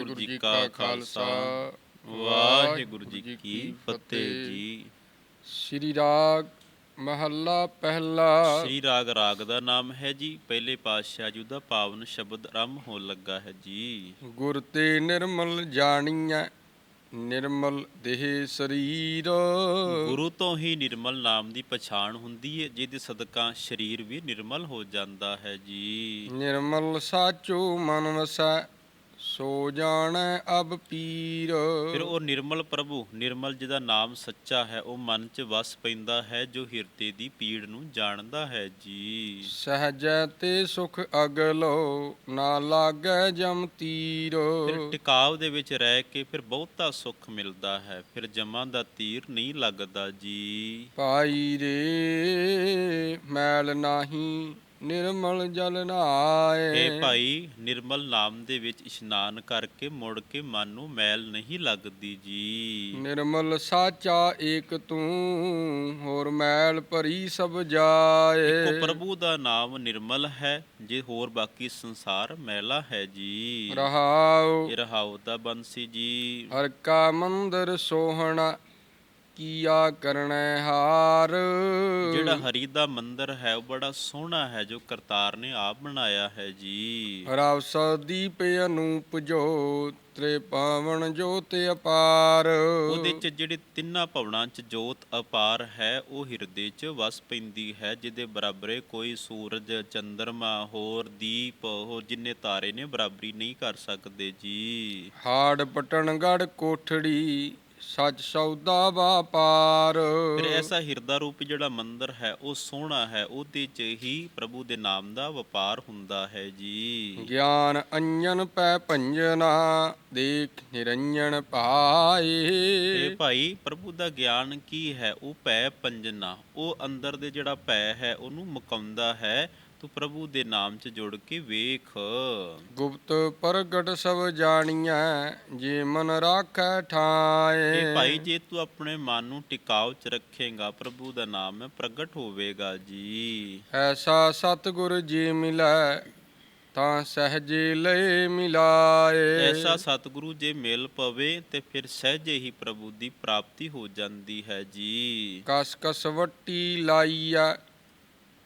ਵਾਹਿਗੁਰੂ ਜੀ ਕਾ ਖਾਲਸਾ ਵਾਹਿਗੁਰੂ ਜੀ ਕੀ ਫਤਿਹ ਜੀ। ਸ੍ਰੀ ਰਾਗ ਮਹੱਲਾ ਪਹਿਲਾ। ਸ੍ਰੀ ਰਾਗ ਰਾਗ ਦਾ ਨਾਮ ਹੈ ਜੀ ਪਹਿਲੇ ਪਾਤਸ਼ਾਹ ਜੀ ਦਾ ਪਾਵਨ ਸ਼ਬਦ ਆਰੰਭ ਹੋਣ ਲੱਗਾ ਹੈ ਜੀ। ਗੁਰ ਤੇ ਨਿਰਮਲ ਜਾਣੀਐ ਨਿਰਮਲ ਦੇਹ ਸਰੀਰ। ਗੁਰੂ ਤੋਂ ਹੀ ਨਿਰਮਲ ਨਾਮ ਦੀ ਪਛਾਣ ਹੁੰਦੀ ਹੈ ਜਿਹਦੇ ਸਦਕਾ ਸਰੀਰ ਵੀ ਨਿਰਮਲ ਹੋ ਜਾਂਦਾ ਹੈ ਜੀ। ਨਿਰਮਲ ਸਾਚੋ ਮਨ ਵਸੈ ਸੋ ਜਾਣੈ ਅਬ ਪੀਰ। ਫਿਰ ਉਹ ਨਿਰਮਲ ਪ੍ਰਭੂ ਨਿਰਮਲ ਜਿਹਦਾ ਨਾਮ ਸੱਚਾ ਹੈ ਉਹ ਮਨ 'ਚ ਵਸ ਪੈਂਦਾ ਹੈ ਜੋ ਹਿਰਦੇ ਦੀ ਪੀੜ ਨੂੰ ਜਾਣਦਾ ਹੈ ਜੀ। ਸਹਜੈ ਤੇ ਸੁਖ ਅਗਲੋ ਨਾ ਲਾਗੈ ਜਮ ਤੀਰ। ਫਿਰ ਟਿਕਾਵ ਦੇ ਵਿੱਚ ਰਹਿ ਕੇ ਫਿਰ ਬਹੁਤਾ ਸੁੱਖ ਮਿਲਦਾ ਹੈ ਫਿਰ ਜਮਾਂ ਦਾ ਤੀਰ ਨਹੀਂ ਲੱਗਦਾ ਜੀ। ਪਾਈ ਰੇ ਮੈਲ ਨਾਹੀ ਨਿਰਮਲ ਜਲ ਨਾਏ। ਇਹ ਭਾਈ ਨਿਰਮਲ ਨਾਮ ਦੇ ਵਿੱਚ ਇਸ਼ਨਾਨ ਕਰਕੇ ਮੁੜ ਕੇ ਮਨ ਨੂੰ ਮੈਲ ਨਹੀਂ ਲੱਗਦੀ ਜੀ। ਨਿਰਮਲ ਸਾਚਾ ਏਕ ਤੂੰ ਹੋਰ ਮੈਲ ਭਰੀ ਸਭ ਜਾਏ। ਇੱਕੋ ਪ੍ਰਭੂ ਦਾ ਨਾਮ ਨਿਰਮਲ ਹੈ ਜੇ ਹੋਰ ਬਾਕੀ ਸੰਸਾਰ ਮੈਲਾ ਹੈ ਜੀ। ਰਹਾਉ। ਇਹ ਰਹਾਉ ਦਾ ਬੰਸੀ ਜੀ। ਹਰ ਕਾ ਮੰਦਰ ਸੋਹਣਾ ਕੀਆ ਕਰਨੈ ਹਾਰ? ਜਿਹੜਾ ਹਰੀ ਦਾ ਮੰਦਰ ਹੈ ਉਹ ਬੜਾ ਸੋਹਣਾ ਹੈ ਜੋ ਕਰਤਾਰ ਨੇ ਆਪ ਬਣਾਇਆ ਹੈ ਜੀ। ਰਵ ਦੀਪ ਅਨੂਪ ਜੋ ਤ੍ਰੇ ਪਾਵਨ ਜੋਤ ਅਪਾਰ। ਉਹਦੇ ਚ ਜਿਹੜੇ ਤਿੰਨਾਂ ਭਵਨਾਂ ਚ ਜੋਤ ਅਪਾਰ ਹੈ ਉਹ ਹਿਰਦੇ ਚ ਵਸ ਪੈਂਦੀ ਹੈ ਜਿਹਦੇ ਬਰਾਬਰੇ ਕੋਈ ਸੂਰਜ ਚੰਦਰਮਾ ਹੋਰ ਦੀਪ ਹੋਰ ਜਿੰਨੇ ਤਾਰੇ ਨੇ ਬਰਾਬਰੀ ਨਹੀਂ ਕਰ ਸਕਦੇ ਜੀ। ਹਾੜ ਪਟਣਗੜ ਕੋਠੜੀ ਸੱਚ ਸੌਦਾ ਵਾਪਾਰ। ਫਿਰ ਐਸਾ ਹਿਰਦਾ ਰੂਪੀ ਜਿਹੜਾ ਮੰਦਰ ਹੈ ਉਹ ਸੋਹਣਾ ਹੈ ਉਹਦੇ ਚ ਹੀ ਪ੍ਰਭੂ ਦੇ ਨਾਮ ਦਾ ਵਪਾਰ ਹੁੰਦਾ ਹੈ ਜੀ। ਗਿਆਨ ਅੰਜਨ ਪੈ ਭੰਜਨਾ ਦੇਖ ਨਿਰੰਜਨ ਪਾਏ ਇਹ ਭਾਈ ਪ੍ਰਭੂ ਦਾ ਗਿਆਨ ਕੀ ਹੈ? ਉਹ ਭੈ ਪੰਜਨਾ ਉਹ ਅੰਦਰ ਦੇ ਜਿਹੜਾ ਭੈ ਹੈ ਉਹਨੂੰ ਮੁਕਾਉਂਦਾ ਹੈ। ਤੂੰ ਪ੍ਰਭੂ ਦੇ ਨਾਮ 'ਚ ਜੁੜ ਕੇ ਵੇਖ। ਗੁਪਤ ਪ੍ਰਗਟ ਸਭ ਜਾਣੀਐ ਜੇ ਮਨ ਰਾਖੈ ਠਾਏ। ਇਹ ਭਾਈ ਜੇ ਤੂੰ ਆਪਣੇ ਮਨ ਨੂੰ ਟਿਕਾਉ 'ਚ ਰੱਖੇਗਾ ਪ੍ਰਭੂ ਦਾ ਨਾਮ ਪ੍ਰਗਟ ਹੋਵੇਗਾ ਜੀ। ਐਸਾ ਸਤਿਗੁਰ ਜੀ ਮਿਲੈ ਤਾਂ ਸਹਜੇ ਲੈ ਮਿਲਾਏ। ਐਸਾ ਸਤਿਗੁਰੂ ਜੇ ਮਿਲ ਪਵੇ ਤੇ ਫਿਰ ਸਹਿਜੇ ਹੀ ਪ੍ਰਭੂ ਦੀ ਪ੍ਰਾਪਤੀ ਹੋ ਜਾਂਦੀ ਹੈ ਜੀ। ਕਸ ਕਸ ਵੱਟੀ ਲਾਈਐ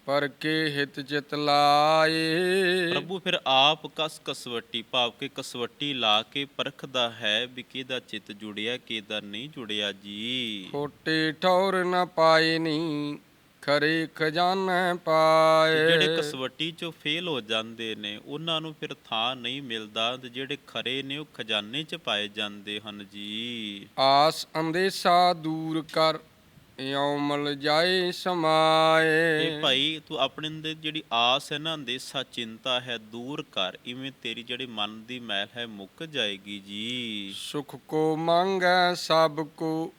ਪਰ ਕੇ ਹਿਤ ਚਿਤ ਲਾਏ। ਪ੍ਰਭੂ ਫਿਰ ਆਪ ਕਸ ਕਸਵੱਟੀ ਭਾਵ ਕੇ ਕਸਵੱਟੀ ਲਾ ਕੇ ਪਰਖਦਾ ਹੈ ਵੀ ਕਿਹਦਾ ਚਿੱਤ ਜੁੜਿਆ ਕਿਹਦਾ ਨਹੀਂ ਜੁੜਿਆ ਜੀ। ਖੋਟੇ ਠੌਰ ਨ ਪਾਏ ਨੀ ਖਰੇ ਖਜ਼ਾਨਾ ਪਾਏ। ਜਿਹੜੇ ਕਸਵੱਟੀ ਚੋਂ ਫੇਲ ਹੋ ਜਾਂਦੇ ਨੇ ਉਹਨਾਂ ਨੂੰ ਫਿਰ ਥਾਂ ਨਹੀਂ ਮਿਲਦਾ ਤੇ ਜਿਹੜੇ ਖਰੇ ਨੇ ਉਹ ਖਜ਼ਾਨੇ 'ਚ ਪਾਏ ਜਾਂਦੇ ਹਨ ਜੀ। ਆਸ ਅੰਦੇਸਾ ਦੂਰ ਕਰ ਇਉ ਮਲ ਜਾਏ ਸਮਾਏ। ਇਹ ਭਾਈ ਤੂੰ ਆਪਣੇ ਅੰਦਰ ਜਿਹੜੀ ਆਸ ਹੈ ਨਾ ਅੰਦੇਸਾ ਚਿੰਤਾ ਹੈ ਦੂਰ ਕਰ। ਇਵੇਂ ਤੇਰੀ ਜਿਹੜੀ ਮਨ ਦੀ ਮੈਲ ਹੈ ਮੁੱਕ ਜਾਏਗੀ ਜੀ। ਸੁਖ ਕੋ ਮੰਗੈ ਸਭ ਕੋ।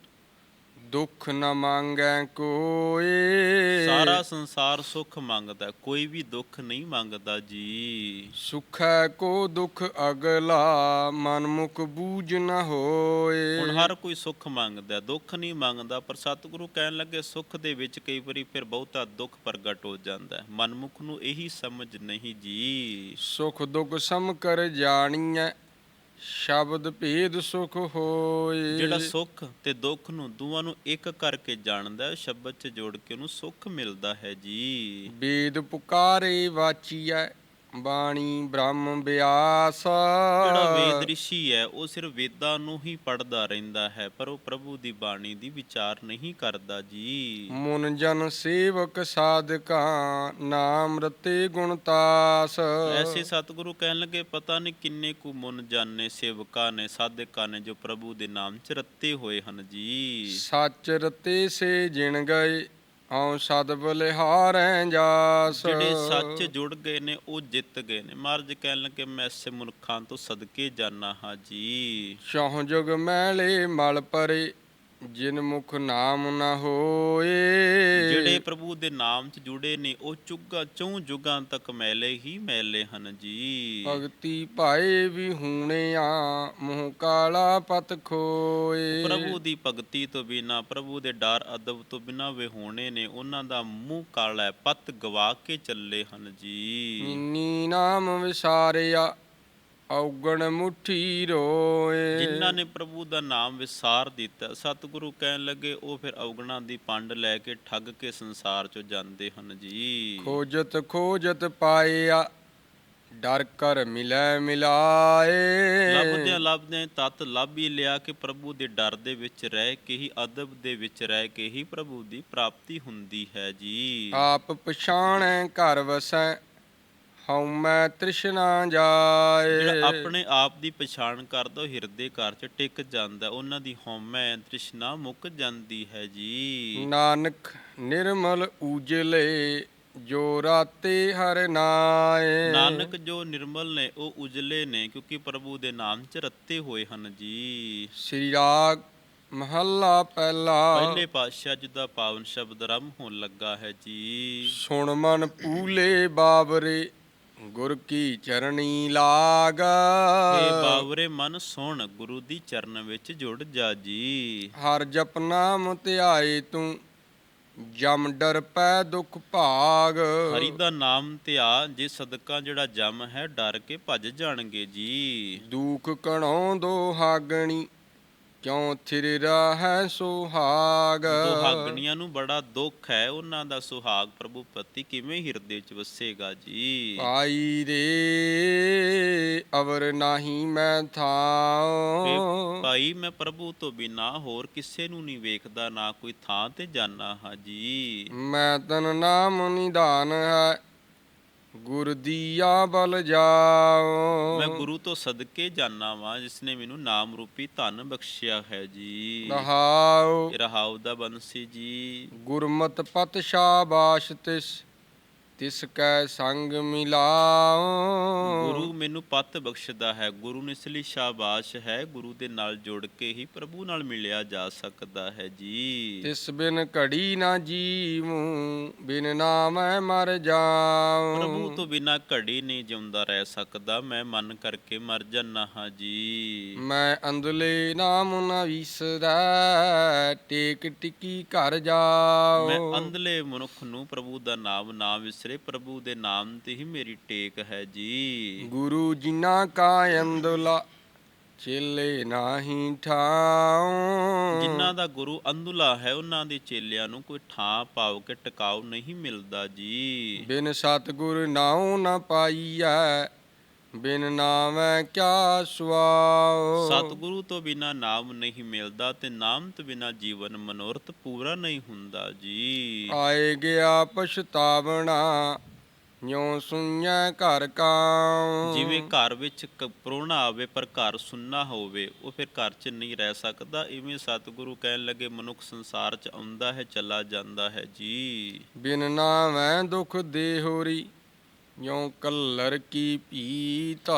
ਦੁੱਖ ਨ ਮੰਗੈ ਕੋਏ ਸਾਰਾ ਸੰਸਾਰ ਸੁੱਖ ਮੰਗਦਾ ਕੋਈ ਵੀ ਦੁੱਖ ਨਹੀਂ ਮੰਗਦਾ ਜੀ। ਸੁਖੈ ਕੋ ਦੁਖ ਅਗਲਾ ਮਨ ਮੁਖ ਬੂਝ ਨ ਹੋਏ। ਹੁਣ ਹਰ ਕੋਈ ਸੁੱਖ ਮੰਗਦਾ ਦੁੱਖ ਨਹੀਂ ਮੰਗਦਾ ਪਰ ਸਤਿਗੁਰੂ ਕਹਿਣ ਲੱਗੇ ਸੁੱਖ ਦੇ ਵਿੱਚ ਕਈ ਵਾਰੀ ਫਿਰ ਬਹੁਤਾ ਦੁੱਖ ਪ੍ਰਗਟ ਹੋ ਜਾਂਦਾ ਹੈ। ਮਨਮੁਖ ਨੂੰ ਇਹੀ ਸਮਝ ਨਹੀਂ ਜੀ। ਸੁਖ ਦੁਖ ਸਮ ਕਰ ਜਾਣੀਐ ਸ਼ਬਦ ਭੇਦ ਸੁਖ ਹੋਏ। ਜਿਹੜਾ ਸੁੱਖ ਤੇ ਦੁੱਖ ਨੂੰ ਦੋਵਾਂ ਨੂੰ ਇੱਕ ਕਰਕੇ ਜਾਣਦਾ ਹੈ ਸ਼ਬਦ 'ਚ ਜੋੜ ਕੇ ਉਹਨੂੰ ਸੁੱਖ ਮਿਲਦਾ ਹੈ ਜੀ। ਵੇਦ ਪੁਕਾਰੇ ਵਾਚੀਐ ਬਾਣੀ ਬ੍ਰਹਮ ਬਿਆਸ। ਜਿਹੜਾ ਵੇਦ ਰਿਸ਼ੀ ਹੈ ਉਹ ਸਿਰਫ ਵੇਦਾਂ ਨੂੰ ਹੀ ਪੜਦਾ ਰਹਿੰਦਾ ਹੈ ਪਰ ਉਹ ਪ੍ਰਭੂ ਦੀ ਬਾਣੀ ਦੀ ਵਿਚਾਰ ਨਹੀਂ ਕਰਦਾ ਜੀ। ਮਨ ਜਨ ਸੇਵਕ ਸਾਧਕਾ ਨਾਮ ਰਤੇ ਗੁਣ ਤਾਸ। ਐਸੇ ਸਤਿਗੁਰੂ ਕਹਿਣ ਲੱਗੇ ਪਤਾ ਨਹੀਂ ਕਿੰਨੇ ਕੁ ਮਨ ਜਾਣੇ ਸੇਵਕਾਂ ਨੇ ਸਾਧਕਾਂ ਨੇ ਜੋ ਪ੍ਰਭੂ ਦੇ ਨਾਮ ਚ ਰੱਤੇ ਹੋਏ ਹਨ ਜੀ। ਸੱਚ ਰਤੇ ਸੇ ਜਿਣ ਗਏ ਹਉ ਸਦ ਬਲਿਹਾਰੈ ਜਾਸ। ਜਿਹੜੇ ਸੱਚ ਜੁੜ ਗਏ ਨੇ ਉਹ ਜਿੱਤ ਗਏ ਨੇ। ਮਹਾਰਾਜ ਕਹਿਣ ਲੱਗੇ ਮੈਂ ਐਸੇ ਮਨੁੱਖਾਂ ਤੋਂ ਸਦਕੇ ਜਾਣਾ ਹਾਂ ਜੀ। ਚੌਹ ਜੁਗ ਮੈਲੇ ਮਲ ਪਰੇ ਜਿਨ ਮੁਖ ਨਾਮ ਨ ਹੋਏ। ਜਿਹੜੇ ਪ੍ਰਭੂ ਦੇ ਨਾਮ ਚ ਜੁੜੇ ਨੇ ਉਹ ਚੁੱਗਾ ਚੌਂ ਜੁਗਾਂ ਤੱਕ ਮੈਲੇ ਹੀ ਮੈਲੇ ਹਨ ਜੀ। ਭਗਤੀ ਭਾਏ ਵੀ ਹੂਣਿਆ ਮੋਹ ਕਾਲਾ ਪਤ ਖੋਏ। ਪ੍ਰਭੂ ਦੀ ਭਗਤੀ ਤੋਂ ਬਿਨਾ ਪ੍ਰਭੂ ਦੇ ਡਰ ਅਦਬ ਤੋਂ ਬਿਨਾ ਵਿਹੋਣੇ ਨੇ ਉਹਨਾਂ ਦਾ ਮੂੰਹ ਕਾਲਾ ਹੈ, ਪੱਤ ਗਵਾ ਕੇ ਚੱਲੇ ਹਨ ਜੀ। ਮਿੰਨੀ ਨਾਮ ਵਿਸਾਰਿਆ ਔਗਣ ਮੁਠੀ ਰੋਏ। ਜਿਨ੍ਹਾਂ ਨੇ ਪ੍ਰਭੂ ਦਾ ਨਾਮ ਵਿਸਾਰ ਦਿੱਤਾ ਸਤਿਗੁਰੂ ਕਹਿਣ ਲੱਗੇ ਉਹ ਫਿਰ ਔਗਣਾਂ ਦੀ ਪੰਡ ਲੈ ਕੇ ਠੱਗ ਕੇ ਸੰਸਾਰ ਚੋਂ ਜਾਂਦੇ ਹਨ ਜੀ। ਖੋਜਤ ਖੋਜਤ ਪਾਇਆ ਡਰ ਕਰ ਮਿਲੈ ਮਿਲਾਏ। ਲੱਭਦਿਆਂ ਲੱਭਦਿਆਂ ਤਤ ਲੱਭ ਹੀ ਲਿਆ ਕਿ ਪ੍ਰਭੂ ਦੇ ਡਰ ਦੇ ਵਿੱਚ ਰਹਿ ਕੇ ਹੀ ਅਦਬ ਦੇ ਵਿੱਚ ਰਹਿ ਕੇ ਹੀ ਪ੍ਰਭੂ ਦੀ ਪ੍ਰਾਪਤੀ ਹੁੰਦੀ ਹੈ ਜੀ। ਆਪ ਪਛਾਣੈ ਘਰ ਵਸੈ ਹਉ ਮੈਂ ਤ੍ਰਿਸ਼ਨਾ ਜਾਏ। ਜਿਹੜਾ ਆਪਣੇ ਆਪ ਦੀ ਪਛਾਣ ਕਰਦਾ ਉਹ ਹਿਰਦੇ ਘਰ 'ਚ ਟਿਕ ਜਾਂਦਾ ਉਹਨਾਂ ਦੀ ਹਉਮੈ ਤ੍ਰਿਸ਼ਨਾ ਮੁੱਕ ਜਾਂਦੀ ਹੈ ਜੀ। ਨਾਨਕ ਨਿਰਮਲ ਉਜਲੇ ਜੋ ਰਾਤੇ ਹਰ ਨਾਏ। ਨਾਨਕ ਜੋ ਨਿਰਮਲ ਨੇ ਉਹ ਉਜਲੇ ਨੇ ਕਿਉਂਕਿ ਪ੍ਰਭੂ ਦੇ ਨਾਮ 'ਚ ਰੱਤੇ ਹੋਏ ਹਨ ਜੀ। ਸ੍ਰੀ ਰਾਗ ਮਹੱਲਾ ਪਹਿਲਾ। ਪਹਿਲੇ ਪਾਤਸ਼ਾਹ ਜੀ ਦਾ ਪਾਵਨ ਸ਼ਬਦ ਰਮ ਹੋਣ ਲੱਗਾ ਹੈ ਜੀ। ਸੁਣ ਮਨ ਪੂਲੇ ਬਾਬਰੇ ਗੁਰ ਕੀ ਚਰਣੀ ਲਾਗ? ਏ ਬਾਵਰੇ ਮਨ ਸੁਣ ਗੁਰੂ ਦੀ ਚਰਨ ਵਿੱਚ ਜੁੜ ਜਾ ਜੀ ਹਰ ਜਪ ਨਾਮ ਧਿਆਏ ਤੂੰ ਜਮ ਡਰ ਪੈ ਦੁਖ ਭਾਗ। ਹਰੀ ਦਾ ਨਾਮ ਧਿਆ ਜੇ ਸਦਕਾ ਜਿਹੜਾ ਜਮ ਹੈ ਡਰ ਕੇ ਭੱਜ ਜਾਣਗੇ ਜੀ। ਦੁਖ ਕਣੋਂ ਦੋ ਹਾਗਣੀ ਕਿਉ ਥਿਰ ਹੈ ਸੁਹਾਗ? ਦੁਹਾਗਣੀਆਂ ਨੂੰ ਬੜਾ ਦੁੱਖ ਹੈ ਉਹਨਾਂ ਦਾ ਸੁਹਾਗ ਪ੍ਰਭੂ ਪ੍ਰਤੀ ਕਿਵੇਂ ਹਿਰਦੇ 'ਚ ਵਸੇਗਾ ਜੀ? ਪਾਈ ਰੇ ਅਵਰ ਨਾਹੀ ਮੈਂ ਥਾਉ ਭਾਈ ਮੈਂ ਪ੍ਰਭੂ ਤੋਂ ਬਿਨਾ ਹੋਰ ਕਿਸੇ ਨੂੰ ਨਹੀਂ ਵੇਖਦਾ ਨਾ ਕੋਈ ਥਾਂ ਤੇ ਜਾਣਾ ਹਾਂ ਜੀ। ਮੈਂ ਤਨ ਨਾਮ ਨਿਧਾਨ ਹੈ ਗੁਰ ਦੀਆ ਬਲ ਜਾਓ। ਮੈਂ ਗੁਰੂ ਤੋਂ ਸਦਕੇ ਜਾਣਾ ਵਾਂ ਜਿਸ ਨੇ ਮੈਨੂੰ ਨਾਮ ਰੂਪੀ ਧਨ ਬਖਸ਼ਿਆ ਹੈ ਜੀ। ਰਹਾਉ ਰਹਾਉ ਦਾ ਬੰਸੀ ਜੀ। ਗੁਰਮਤਿ ਪਤ ਸ਼ਾਬਾਸ਼ ਤਿਸ। ਤਿਸ ਕੈ ਸੰਗ ਮਿਲਾਓ ਗੁਰੂ ਮੈਨੂੰ ਪੱਤ ਬਖਸ਼ਦਾ ਹੈ ਗੁਰੂ ਨੂੰ ਇਸ ਲਈ ਸ਼ਾਬਾਸ਼ ਹੈ ਗੁਰੂ ਦੇ ਨਾਲ ਜੁੜ ਕੇ ਹੀ ਪ੍ਰਭੂ ਨਾਲ ਮਿਲਿਆ ਜਾ ਸਕਦਾ ਹੈ ਜੀ। ਤਿਸ ਬਿਨ ਘੜੀ ਨਾ ਜੀਵੂ ਬਿਨ ਨਾਮੈ ਮਰ ਜਾਉ ਪ੍ਰਭੂ ਤੋਂ ਬਿਨਾ ਘੜੀ ਨਹੀਂ ਜਿਉਂਦਾ ਰਹਿ ਸਕਦਾ ਮੈਂ ਮਨ ਕਰਕੇ ਮਰ ਜਾਨਾ ਹਾਂ ਜੀ। ਮੈਂ ਅੰਦਲੇ ਨਾਮ ਨਾ ਵਿਸਰੈ ਟੇਕ ਟਿਕੀ ਘਰ ਜਾਓ ਮੈਂ ਅੰਧਲੇ ਮਨੁੱਖ ਨੂੰ ਪ੍ਰਭੂ ਦਾ ਨਾਮ ਨਾ ਵਿਸਰੇ ਪ੍ਰਭੂ ਦੇ ਨਾਮ ਤੇ ਹੀ ਮੇਰੀ ਟੇਕ ਹੈ ਜੀ। ਗੁਰੂ ਜਿਨਾ ਕਾ ਅੰਦਲਾ ਚੇਲੇ ਨਾਹੀ ਠਾਉ। ਜਿਨ੍ਹਾਂ ਦਾ ਗੁਰੂ ਅੰਧੁਲਾ ਹੈ ਉਹਨਾਂ ਦੇ ਚੇਲਿਆਂ ਨੂੰ ਕੋਈ ਠਾਂ ਪਾਵ ਕੇ ਟਿਕਾਉ ਨਹੀਂ ਮਿਲਦਾ ਜੀ। ਬਿਨ ਸਤਗੁਰ ਨਾਉ ਨਾ ਪਾਈਐ। ਬਿਨ ਨਾਮੈ ਕਿਆ ਸੁਆਉ ਸਤਿਗੁਰੂ ਤੋਂ ਬਿਨਾ ਨਾਮ ਨਹੀਂ ਮਿਲਦਾ ਤੇ ਨਾਮ ਤੋਂ ਬਿਨਾ ਜੀਵਨ ਮਨੋਰਥ ਪੂਰਾ ਨਹੀਂ ਹੁੰਦਾ ਜੀ। ਆਏ ਗਿਆ ਪਛਤਾਵਣਾ ਨਿਉ ਸੁਣਿਆ ਘਰ ਕਾਉ? ਜਿਵੇਂ ਘਰ ਵਿੱਚ ਪ੍ਰਾਹੁਣਾ ਆਵੇ ਪਰ ਘਰ ਸੁੰਨਾ ਹੋਵੇ ਉਹ ਫਿਰ ਘਰ 'ਚ ਨਹੀਂ ਰਹਿ ਸਕਦਾ। ਇਵੇਂ ਸਤਿਗੁਰੂ ਕਹਿਣ ਲੱਗੇ ਮਨੁੱਖ ਸੰਸਾਰ 'ਚ ਆਉਂਦਾ ਹੈ ਚਲਾ ਜਾਂਦਾ ਹੈ ਜੀ। ਬਿਨ ਨਾਮੈ ਦੁਖ ਦੇ ਨਿਉ ਕੱਲਰ ਕੀ ਪੀਤਾ?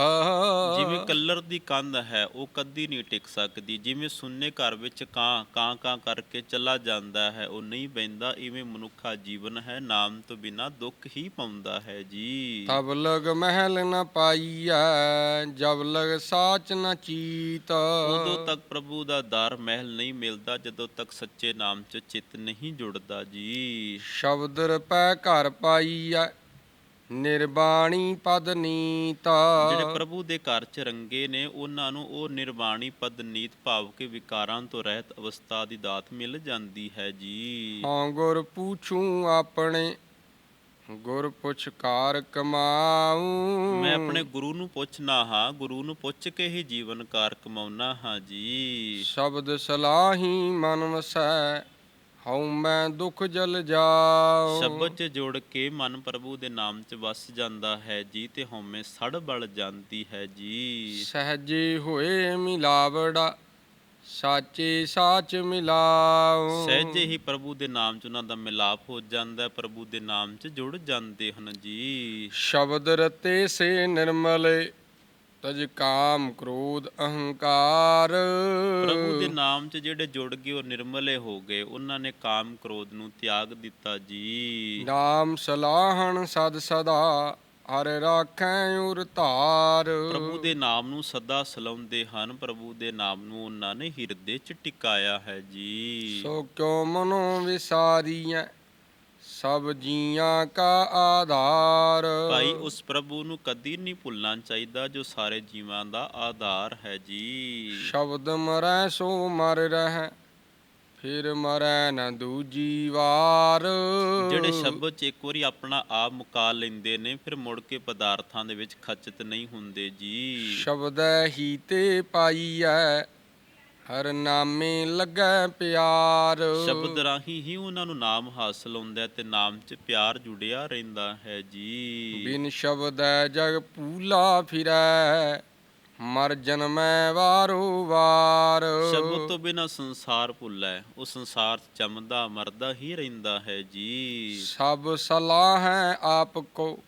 ਜਿਵੇਂ ਕਲਰ ਦੀ ਕੰਧ ਹੈ ਉਹ ਕਦੀ ਨਹੀਂ ਟਿਕ ਸਕਦੀ। ਜਿਵੇਂ ਸੁੰਨੇ ਘਰ ਵਿੱਚ ਕਾਂ ਕਾਂ ਕਾਂ ਕਰਕੇ ਚਲਾ ਜਾਂਦਾ ਹੈ ਉਹ ਨਹੀਂ ਬੈੰਦਾ ਇਵੇਂ ਮਨੁੱਖਾ ਜੀਵਨ ਹੈ ਨਾਮ ਤੋਂ ਬਿਨਾ ਦੁੱਖ ਹੀ ਪਾਉਂਦਾ ਹੈ ਜੀ। ਤਬ ਲਗ ਮਹਿਲ ਨ ਪਾਈਐ ਜਬ ਲਗ ਸਾਚ ਨ ਚੀਤ। ਉਦੋਂ ਤੱਕ ਪ੍ਰਭੂ ਦਾ ਦਰ ਮਹਿਲ ਨਹੀਂ ਮਿਲਦਾ ਜਦੋਂ ਤੱਕ ਸੱਚੇ ਨਾਮ 'ਚ ਚਿੱਤ ਨਹੀਂ ਜੁੜਦਾ ਜੀ। ਸ਼ਬਦ ਰਪੈ ਘਰ ਪਾਈਐ ਨਿਰਬਾਣੀ ਪਦ ਨੀਤਾ। ਜਿਹੜੇ ਪ੍ਰਭੂ ਦੇ ਘਰ 'ਚ ਰੰਗੇ ਨੇ ਉਹਨਾਂ ਨੂੰ ਉਹ ਨਿਰਵਾਣੀ ਪਦ ਨੀਤ ਭਾਵ ਕੇ ਵਿਕਾਰਾਂ ਤੋਂ ਰਹਿਤ ਅਵਸਥਾ ਦੀ ਦਾਤ ਮਿਲ ਜਾਂਦੀ ਹੈ ਜੀ। ਹਾਂ ਗੁਰ ਪੂਛੂ ਆਪਣੇ ਗੁਰ ਪੁੱਛ ਕਾਰ ਕਮਾਉ ਮੈਂ ਆਪਣੇ ਗੁਰੂ ਨੂੰ ਪੁੱਛਣਾ ਹਾਂ ਗੁਰੂ ਨੂੰ ਪੁੱਛ ਕੇ ਹੀ ਜੀਵਨ ਕਾਰ ਕਮਾਉਣਾ ਹਾਂ ਜੀ। ਸ਼ਬਦ ਸਲਾਹੀ ਮਨ ਵਸੈ ਹਉ ਮੈਂ ਦੁਖ ਜਲ ਜਾਉ। ਸ਼ਬਦ 'ਚ ਜੋੜ ਕੇ ਮਨ ਪ੍ਰਭੂ ਦੇ ਨਾਮ 'ਚ ਵਸ ਜਾਂਦਾ ਹੈ ਜੀ ਤੇ ਹਉਮੈ ਸੜ ਬਲ ਜਾਂਦੀ ਹੈ ਜੀ। ਸਹਜੇ ਹੋਏ ਮਿਲਾਵੜਾ ਸਾਚੇ ਸਾਚ ਮਿਲਾਉ। ਸਹਿਜੇ ਹੀ ਪ੍ਰਭੂ ਦੇ ਨਾਮ 'ਚ ਉਹਨਾਂ ਦਾ ਮਿਲਾਪ ਹੋ ਜਾਂਦਾ ਹੈ ਪ੍ਰਭੂ ਦੇ ਨਾਮ 'ਚ ਜੁੜ ਜਾਂਦੇ ਹਨ ਜੀ। ਸ਼ਬਦ ਰਤੇ ਸੇ ਨਿਰਮਲੇ ਤਜ ਕਾਮ ਕ੍ਰੋਧ ਅਹੰਕਾਰ। ਪ੍ਰਭੂ ਦੇ ਨਾਮ 'ਚ ਜਿਹੜੇ ਜੁੜ ਗਏ ਉਹ ਨਿਰਮਲੇ ਹੋ ਗਏ। ਉਹਨਾਂ ਨੇ ਕਾਮ ਕ੍ਰੋਧ ਨੂੰ ਤਿਆਗ ਦਿੱਤਾ ਜੀ। ਨਾਮ ਸਲਾਹਣ ਸਦ ਸਦਾ ਹਰ ਰਾਖੈ ਉਰ ਧਾਰ। ਪ੍ਰਭੂ ਦੇ ਨਾਮ ਨੂੰ ਸਦਾ ਸਲਾਉਂਦੇ ਹਨ। ਪ੍ਰਭੂ ਦੇ ਨਾਮ ਨੂੰ ਉਹਨਾਂ ਨੇ ਹਿਰਦੇ 'ਚ ਟਿਕਾਇਆ ਹੈ ਜੀ। ਸੋ ਕਿਉ ਮਨੋ ਵਿਸਾਰੀਐ? ਸਭ ਜੀਆਂ ਕਾ ਆਧਾਰ। ਭਾਈ ਉਸ ਪ੍ਰਭੂ ਨੂੰ ਕਦੀ ਨਹੀਂ ਭੁੱਲਣਾ ਚਾਹੀਦਾ ਜੋ ਸਾਰੇ ਜੀਵਾਂ ਦਾ ਆਧਾਰ ਹੈ ਜੀ। ਸ਼ਬਦ ਮਰੈ ਸੋ ਮਰ ਰਹਿ ਫਿਰ ਮਰੈ ਨ ਦੂਜੀ ਵਾਰ। ਜਿਹੜੇ ਸ਼ਬਦ ਚ ਇੱਕ ਵਾਰੀ ਆਪਣਾ ਆਪ ਮੁਕਾ ਲੈਂਦੇ ਨੇ ਫਿਰ ਮੁੜ ਕੇ ਪਦਾਰਥਾਂ ਦੇ ਵਿੱਚ ਖਚਤ ਨਹੀਂ ਹੁੰਦੇ ਜੀ। ਸ਼ਬਦੈ ਹੀ ਤੇ ਪਾਈਐ ਹਰ ਨਾਮੇ ਲੱਗੈ ਪਿਆਰ। ਸ਼ਬਦ ਰਾਹੀਂ ਹੀ ਉਹਨਾਂ ਨੂੰ ਨਾਮ ਹਾਸਲ ਹੁੰਦਾ ਹੈ ਤੇ ਨਾਮ 'ਚ ਪਿਆਰ ਜੁੜਿਆ ਰਹਿੰਦਾ ਹੈ ਜੀ। ਬਿਨ ਸ਼ਬਦੈ ਜਗ ਪੂਲਾ ਫਿਰੈ ਮਰ ਜਨਮੈ ਵਾਰੋ ਵਾਰ। ਸ਼ਬਦ ਤੋਂ ਬਿਨਾ ਸੰਸਾਰ ਭੁੱਲਾ ਹੈ ਉਹ ਸੰਸਾਰ 'ਚ ਜੰਮਦਾ ਮਰਦਾ ਹੀ ਰਹਿੰਦਾ ਹੈ ਜੀ। ਸਭ ਸਲਾਹ ਹੈ ਆਪ ਕੋ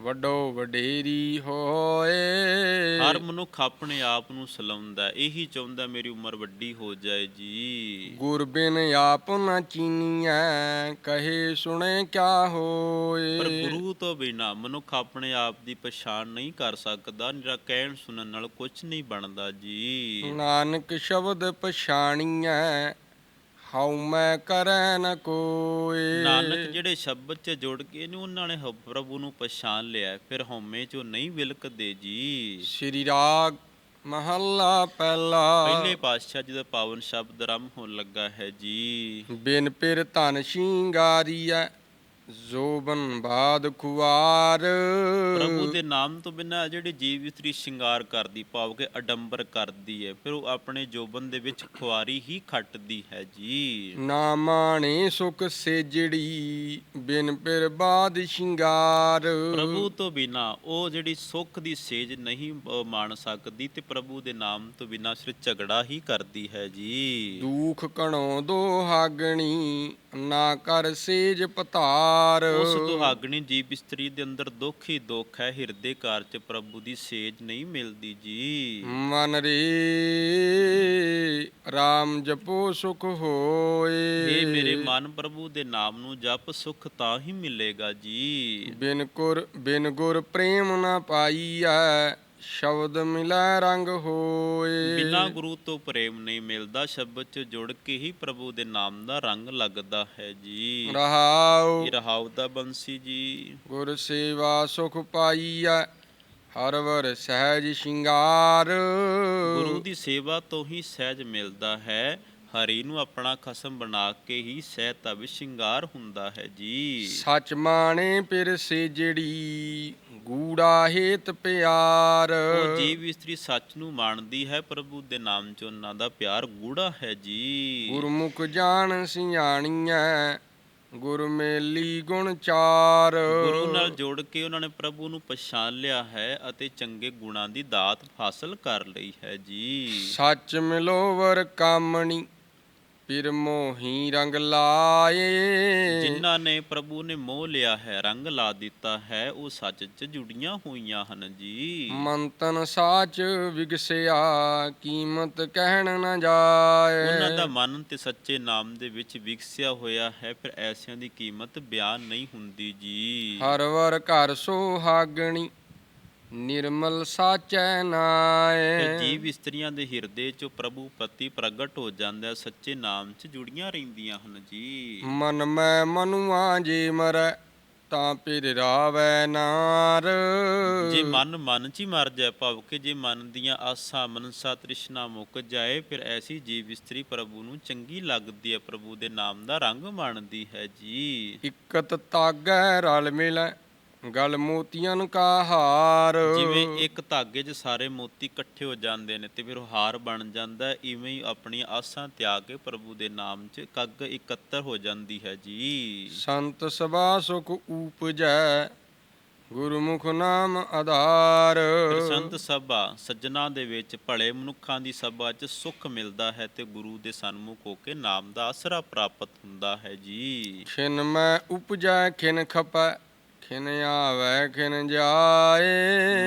ਵੱਡੋ ਵਡੇਰੀ ਹੋਏ। ਹਰ ਮਨੁੱਖ ਆਪਣੇ ਆਪ ਨੂੰ ਸਲਾਉਂਦਾ ਹੈ। ਇਹੀ ਚਾਹੁੰਦਾ ਮੇਰੀ ਉਮਰ ਵੱਡੀ ਹੋ ਜਾਏ ਜੀ। ਗੁਰ ਬਿਨ ਆਪ ਨ ਚੀਨੀਐ ਕਹੇ ਸੁਣੇ ਕਿਆ ਪਰ ਹੋਏ ਗੁਰੂ ਤੋਂ ਬਿਨਾ ਮਨੁੱਖ ਆਪਣੇ ਆਪ ਦੀ ਪਛਾਣ ਨਹੀਂ ਕਰ ਸਕਦਾ ਨਿਰਾ ਕਹਿਣ ਸੁਣਨ ਨਾਲ ਕੁਝ ਨਹੀਂ ਬਣਦਾ ਜੀ। ਨਾਨਕ ਸ਼ਬਦ ਪਛਾਣੀਐ ਹਉ ਮੈਂ ਕਰੈ ਨ ਕੋਏ। ਨਾਨਕ ਜਿਹੜੇ ਸ਼ਬਦ 'ਚ ਜੁੜ ਕੇ ਨੇ ਉਹਨਾਂ ਨੇ ਪ੍ਰਭੂ ਨੂੰ ਪਛਾਣ ਲਿਆ। ਫਿਰ ਹਉਮੈ 'ਚੋਂ ਨਹੀਂ ਵਿਲਕਦੇ ਜੀ। ਸ੍ਰੀ ਰਾਗ ਮਹੱਲਾ ਪਹਿਲਾ। ਪਹਿਲੇ ਪਾਤਸ਼ਾਹ ਜੀ ਦਾ ਪਾਵਨ ਸ਼ਬਦ ਆਰੰਭ ਹੋਣ ਲੱਗਾ ਹੈ ਜੀ। ਬਿਨ ਪਿਰ ਧਨ ਸ਼ਿੰਗਾਰੀਐ ਜ਼ੋਬਨ ਬਾਦ ਖੁਆਰ। ਪ੍ਰਭੂ ਦੇ ਨਾਮ ਤੋਂ ਬਿਨਾਂ ਜਿਹੜੀ ਜੀਵ ਇਸਤਰੀ ਸ਼ਿੰਗਾਰ ਕਰਦੀ ਭਾਵ ਕਿ ਅਡੰਬਰ ਕਰਦੀ ਹੈ ਫਿਰ ਉਹ ਆਪਣੇ ਜੋਬਨ ਦੇ ਵਿੱਚ ਖੁਆਰੀ ਹੀ ਖੱਟਦੀ ਹੈ ਜੀ। ਨਾ ਮਾਣੇ ਸੁਖ ਸੇਜੜੀ ਬਿਨ ਪਿਰ ਬਾਦ ਸ਼ਿੰਗਾਰ। ਪ੍ਰਭੂ ਤੋਂ ਬਿਨਾ ਉਹ ਜਿਹੜੀ ਸੁੱਖ ਦੀ ਸੇਜ ਨਹੀਂ ਮਾਣ ਸਕਦੀ ਤੇ ਪ੍ਰਭੂ ਦੇ ਨਾਮ ਤੋਂ ਬਿਨਾ ਸਿਰ ਝਗੜਾ ਹੀ ਕਰਦੀ ਹੈ ਜੀ। ਦੁਖ ਕਣੋ ਦੁਹਾਗਣੀ ਨਾ ਕਰ ਸੇਜ ਪਤਾਰ ਉਸ ਦੁਹਾਗਣੀ ਜੀਵ ਇਸਤਰੀ ਦੇ ਅੰਦਰ ਦੁੱਖ ਹੀ ਦੁੱਖ ਹੈ ਹਿਰਦੇ ਘਰ ਚ ਪ੍ਰਭੂ ਦੀ ਸੇਜ ਨਹੀਂ ਮਿਲਦੀ ਜੀ। ਮਨ ਰੇ RAM ਜਪੋ ਸੁਖ ਹੋਏ। ਇਹ ਮੇਰੇ ਮਨ ਪ੍ਰਭੂ ਦੇ ਨਾਮ ਨੂੰ ਜਪ ਸੁਖ ਤਾਂ ਹੀ ਮਿਲੇਗਾ ਜੀ। ਬਿਨ ਗੁਰ ਬਿਨ ਗੁਰ ਪ੍ਰੇਮ ਨਾ ਪਾਈਐ। ਸ਼ਬਦ ਮਿਲੈ ਰੰਗ ਹੋਏ। ਬਿਨਾਂ ਗੁਰੂ ਤੋਂ ਪ੍ਰੇਮ ਨਹੀਂ ਮਿਲਦਾ ਸ਼ਬਦ ਚ ਜੁੜ ਕੇ ਹੀ ਪ੍ਰਭੂ ਦੇ ਨਾਮ ਦਾ ਰੰਗ ਲੱਗਦਾ ਹੈ ਜੀ। ਰਹਾਉ। ਇਹ ਰਹਾਉ ਦਾ ਬੰਸੀ ਜੀ। ਗੁਰ ਸੇਵਾ ਸੁਖ ਪਾਈਐ ਹਰ ਵਰ ਸਹਿਜ ਸ਼ਿੰਗਾਰ। ਗੁਰੂ ਦੀ ਸੇਵਾ ਤੋਂ ਹੀ ਸਹਿਜ ਮਿਲਦਾ ਹੈ। ਹਰੀ ਨੂੰ ਆਪਣਾ ਖਸਮ ਬਣਾ ਕੇ ਹੀ ਸਹਿਤਾ ਵਿੱਚ ਸ਼ਿੰਗਾਰ ਹੁੰਦਾ ਹੈ ਜੀ। ਸਚ ਮਾਣੇ ਪਿਰ ਸੇ ਜਿਹੜੀ ਗੂੜਾ ਹੇਤ ਪਿਆਰ। ਉਹ ਜੀਵ ਇਸਤਰੀ ਸੱਚ ਨੂੰ ਮੰਨਦੀ ਹੈ ਪ੍ਰਭੂ ਦੇ ਨਾਮ 'ਚ ਉਹਨਾਂ ਦਾ ਪਿਆਰ ਗੂੜਾ ਹੈ ਜੀ। ਗੁਰਮੁਖ ਜਾਣ ਸਿਆਣੀਐ ਗੁਰ ਮੇਲੀ ਗੁਣ ਚਾਰ। ਗੁਰੂ ਨਾਲ ਜੋੜ ਕੇ ਉਹਨਾਂ ਨੇ ਪ੍ਰਭੂ ਨੂੰ ਪਛਾਣ ਲਿਆ ਹੈ ਅਤੇ ਚੰਗੇ ਗੁਣਾਂ ਦੀ ਦਾਤ ਹਾਸਲ ਕਰ ਲਈ ਹੈ ਜੀ। ਸੱਚ ਮਿਲੋ ਵਰ ਕਾਮਣੀ ਪਿਰ ਮੋਹੀ ਰੰਗ ਲਾਏ। ਜਿਨ੍ਹਾਂ ਨੇ ਪ੍ਰਭੂ ਨੇ ਮੋਹ ਲਿਆ ਹੈ ਰੰਗ ਲਾ ਦਿੱਤਾ ਹੈ ਉਹ ਸੱਚ 'ਚ ਜੁੜੀਆਂ ਹੋਈਆਂ ਹਨ ਜੀ। ਮੰਤਨ ਸਾਚ ਵਿਗਸਿਆ ਕੀਮਤ ਕਹਿਣ ਨਾ ਜਾਏ। ਉਹਨਾਂ ਦਾ ਮਨ ਤੇ ਸੱਚੇ ਨਾਮ ਦੇ ਵਿੱਚ ਵਿਕਸਿਆ ਹੋਇਆ ਹੈ ਫਿਰ ਐਸਿਆਂ ਦੀ ਕੀਮਤ ਬਿਆਨ ਨਹੀਂ ਹੁੰਦੀ ਜੀ। ਹਰ ਵਰ ਘਰ ਸੁਹਾਗਣੀ ਨਿਰਮਲ ਸਾਚੈ ਨਾਏ। ਜੀਵ ਇਸਤਰੀਆਂ ਦੇ ਹਿਰਦੇ 'ਚ ਪ੍ਰਭੂ ਪਤੀ ਪ੍ਰਗਟ ਹੋ ਜਾਂਦਾ ਸੱਚੇ ਨਾਮ 'ਚ ਜੁੜੀਆਂ ਰਹਿੰਦੀਆਂ ਹਨ ਜੀ। ਮਨ ਮੈਂ ਮਨੁਆ ਜੇ ਮਰੈ ਤਾਂ ਪਿਰ ਰਾਵੈ ਨਾਰ। ਜੇ ਮਨ ਮਨ 'ਚ ਹੀ ਮਰ ਜਾਏ ਭਾਵ ਕਿ ਜੇ ਮਨ ਦੀਆਂ ਆਸਾਂ ਮਨਸਾ ਤ੍ਰਿਸ਼ਨਾ ਮੁੱਕ ਜਾਏ ਫਿਰ ਐਸੀ ਜੀਵ ਇਸਤਰੀ ਪ੍ਰਭੂ ਨੂੰ ਚੰਗੀ ਲੱਗਦੀ ਹੈ ਪ੍ਰਭੂ ਦੇ ਨਾਮ ਦਾ ਰੰਗ ਮੰਨਦੀ ਹੈ ਜੀ। ਇਕਤ ਤਾਗੈ ਰਲ ਮਿਲੈ ਗਲ ਮੋਤੀਆਂ ਕਾ ਹਾਰ ਜਿਵੇਂ ਇੱਕ ਧਾਗੇ 'ਚ ਸਾਰੇ ਮੋਤੀ ਇਕੱਠੇ ਹੋ ਜਾਂਦੇ ਨੇ ਤੇ ਫਿਰ ਉਹ ਹਾਰ ਬਣ ਜਾਂਦਾ ਇਵੇਂ ਹੀ ਆਪਣੀਆਂ ਆਸਾਂ ਤਿਆਗ ਕੇ ਪ੍ਰਭੂ ਦੇ ਨਾਮ 'ਚ ਕੱਗ ਇਕੱਤਰ ਹੋ ਜਾਂਦੀ ਹੈ ਜੀ। ਸੰਤ ਸਭਾ ਸੁਖ ਊਪਜੈ ਗੁਰਮੁਖ ਨਾਮ ਆਧਾਰ। ਸੰਤ ਸਭਾ ਸੱਜਣਾ ਦੇ ਵਿੱਚ ਭਲੇ ਮਨੁੱਖਾਂ ਦੀ ਸਭਾ 'ਚ ਸੁੱਖ ਮਿਲਦਾ ਹੈ ਤੇ ਗੁਰੂ ਦੇ ਸਨਮੁਖ ਹੋ ਕੇ ਨਾਮ ਦਾ ਆਸਰਾ ਪ੍ਰਾਪਤ ਹੁੰਦਾ ਹੈ ਜੀ। ਖਿਨ ਮੈਂ ਉਪਜੈ ਖਿਨ ਖਪੈ ਖਿਨ ਆਵੈ ਖਿਨ ਜਾਏ।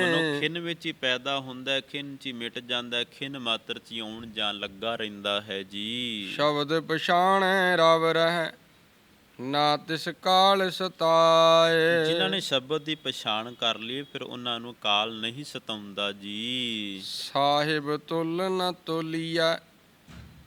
ਮਨੁੱਖ ਖਿਨ ਵਿੱਚ ਹੀ ਪੈਦਾ ਹੁੰਦਾ ਹੈ ਖਿਨ 'ਚ ਹੀ ਮਿਟ ਜਾਂਦਾ ਹੈ ਖਿਨ ਮਾਤਰ 'ਚ ਹੀ ਆਉਣ ਜਾਣ ਲੱਗਾ ਰਹਿੰਦਾ ਹੈ ਜੀ। ਸ਼ਬਦ ਪਛਾਣੈ ਰਵ ਰਹਿ ਨਾ ਤਿਸ ਕਾਲ ਸਤਾਏ। ਜਿਨ੍ਹਾਂ ਨੇ ਸ਼ਬਦ ਦੀ ਪਛਾਣ ਕਰ ਲਈ ਫਿਰ ਉਹਨਾਂ ਨੂੰ ਕਾਲ ਨਹੀਂ ਸਤਾਉਂਦਾ ਜੀ। ਸਾਹਿਬ ਤੁਲ ਨ ਤੁਲਿਆ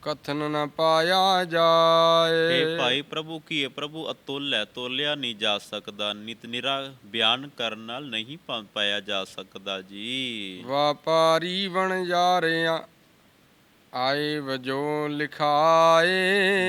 ਕਥਨ ਨ ਪਾਇਆ ਜਾਏ। ਇਹ ਭਾਈ ਪ੍ਰਭੂ ਕੀ ਹੈ ਪ੍ਰਭੂ? ਅਤੁੱਲ ਹੈ ਤੋਲਿਆ ਨਹੀਂ ਜਾ ਸਕਦਾ। ਨਿਤ ਨਿਰਾ ਬਿਆਨ ਕਰਨ ਨਾਲ ਨਹੀਂ ਪਾਇਆ ਜਾ ਸਕਦਾ ਜੀ। ਵਪਾਰੀ ਬਣ ਜਾ ਰਿਆ। ਆਏ ਵਜੋਂ ਲਿਖਾਏ।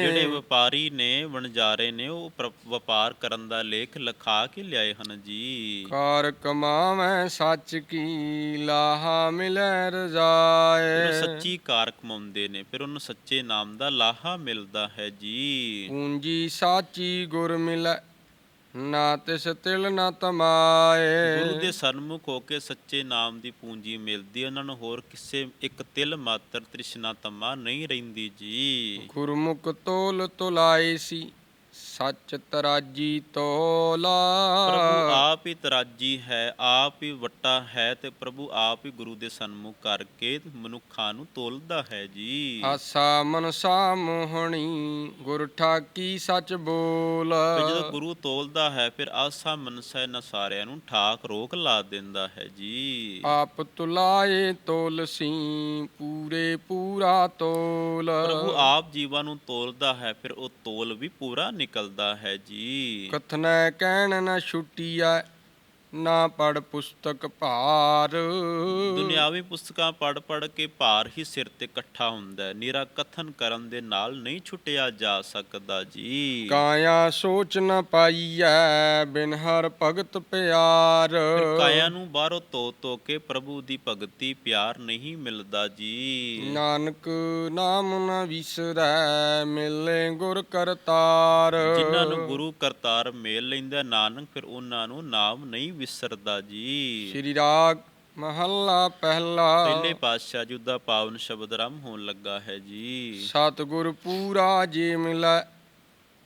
ਜਿਹੜੇ ਵਪਾਰੀ ਨੇ ਵਣਜਾਰੇ ਨੇ ਉਹ ਪ੍ਰ- ਵਪਾਰ ਕਰਨ ਦਾ ਲੇਖ ਲਿਖਾ ਕੇ ਲਿਆਏ ਹਨ ਜੀ। ਕਾਰ ਕਮਾਵੈ ਸੱਚ ਕੀ ਲਾਹਾ ਮਿਲੈ ਰਜ਼ਾਏ। ਸੱਚੀ ਕਾਰ ਕਮਾਉਂਦੇ ਨੇ ਫਿਰ ਉਹਨੂੰ ਸੱਚੇ ਨਾਮ ਦਾ ਲਾਹਾ ਮਿਲਦਾ ਹੈ ਜੀ। ਪੂੰਜੀ ਸਾਚੀ ਗੁਰ ਮਿਲੈ ਨਾ ਤਿਸ ਤਿਲ ਨਾ ਤਮਾਏ। ਗੁਰੂ ਦੇ ਸਨਮੁਖ ਹੋ ਕੇ ਸੱਚੇ ਨਾਮ ਦੀ ਪੂੰਜੀ ਮਿਲਦੀ ਹੈ, ਉਹਨਾਂ ਨੂੰ ਹੋਰ ਕਿਸੇ ਇੱਕ ਤਿਲ ਮਾਤਰ ਤ੍ਰਿਸ਼ਨਾ ਤਮਾ ਨਹੀਂ ਰਹਿੰਦੀ ਜੀ। ਗੁਰਮੁਖ ਤੋਲ ਤੁਲਾਈ ਸੀ। ਸੱਚ ਤਰਾਜੀ ਤੋਲਾ ਪ੍ਰਭੂ ਆਪ ਹੀ ਤਰਾਜੀ ਹੈ ਆਪ ਹੀ ਵੱਟਾ ਹੈ ਤੇ ਪ੍ਰਭੂ ਆਪ ਹੀ ਗੁਰੂ ਦੇ ਸਨਮੁਖ ਕਰਕੇ ਮਨੁੱਖਾਂ ਨੂੰ ਤੋਲਦਾ ਹੈ ਜੀ। ਆਸਾ ਮਨਸਾ ਮੋਹਣੀ ਗੁਰ ਠਾਕੀ ਸੱਚ ਬੋਲ। ਤੇ ਜਦੋਂ ਗੁਰੂ ਤੋਲਦਾ ਹੈ ਫਿਰ ਆਸਾ ਮਨਸਾ ਇਹਨਾਂ ਸਾਰਿਆਂ ਨੂੰ ਠਾਕ ਰੋਕ ਲਾ ਦਿੰਦਾ ਹੈ ਜੀ। ਆਪ ਤੁਲਾਏ ਤੋਲ ਸੀ ਪੂਰੇ ਪੂਰਾ ਤੋਲ। ਪ੍ਰਭੂ ਆਪ ਜੀਵਾਂ ਨੂੰ ਤੋਲਦਾ ਹੈ ਫਿਰ ਉਹ ਤੋਲ ਵੀ ਪੂਰਾ ਨਿਕਲਦਾ ਹੈ ਜੀ। ਕਥਨੈ ਕਹਿਣ ਨ ਛੁੱਟੀਐ ਨਾ ਪੜ ਪੁਸਤਕ ਭਾਰ। ਦੁਨਿਆਵੀ ਪੁਸਤਕਾਂ ਪੜ ਪੜ ਕੇ ਭਾਰ ਹੀ ਸਿਰ ਤੇ ਇਕੱਠਾ ਹੁੰਦਾ ਹੈ। ਨਿਰਾ ਕਥਨ ਕਰਨ ਦੇ ਨਾਲ ਨਹੀਂ ਛੁੱਟਿਆ ਜਾ ਸਕਦਾ ਜੀ। ਕਾਇਆ ਸੋਚ ਨ ਪਾਈਐ ਬਿਨ ਹਰ ਭਗਤ ਪਿਆਰ। ਫਿਰ ਕਾਇਆ ਨੂੰ ਬਾਹਰੋਂ ਧੋ ਧੋ ਕੇ ਪ੍ਰਭੂ ਦੀ ਭਗਤੀ ਪਿਆਰ ਨਹੀਂ ਮਿਲਦਾ ਜੀ। ਨਾਨਕ ਨਾਮ ਨ ਵਿਸਰੈ ਮਿਲੇ ਗੁਰ ਕਰਤਾਰ। ਜਿਨ੍ਹਾਂ ਨੂੰ ਗੁਰੂ ਕਰਤਾਰ ਮੇਲ ਲੈਂਦਾ ਨਾਨਕ ਫਿਰ ਉਹਨਾਂ ਨੂੰ ਨਾਮ ਨਹੀਂ ਵਿਸਰਦਾ ਜੀ। ਸ੍ਰੀ ਰਾਗ ਮਹੱਲਾ ਪਹਿਲਾ। ਪਹਿਲੇ ਪਾਤਸ਼ਾਹ ਜੀ ਦਾ ਪਾਵਨ ਸ਼ਬਦ ਆਰੰਭ ਹੋਣ ਲੱਗਾ ਹੈ ਜੀ। ਸਤਿਗੁਰ ਪੂਰਾ ਜੇ ਮਿਲੈ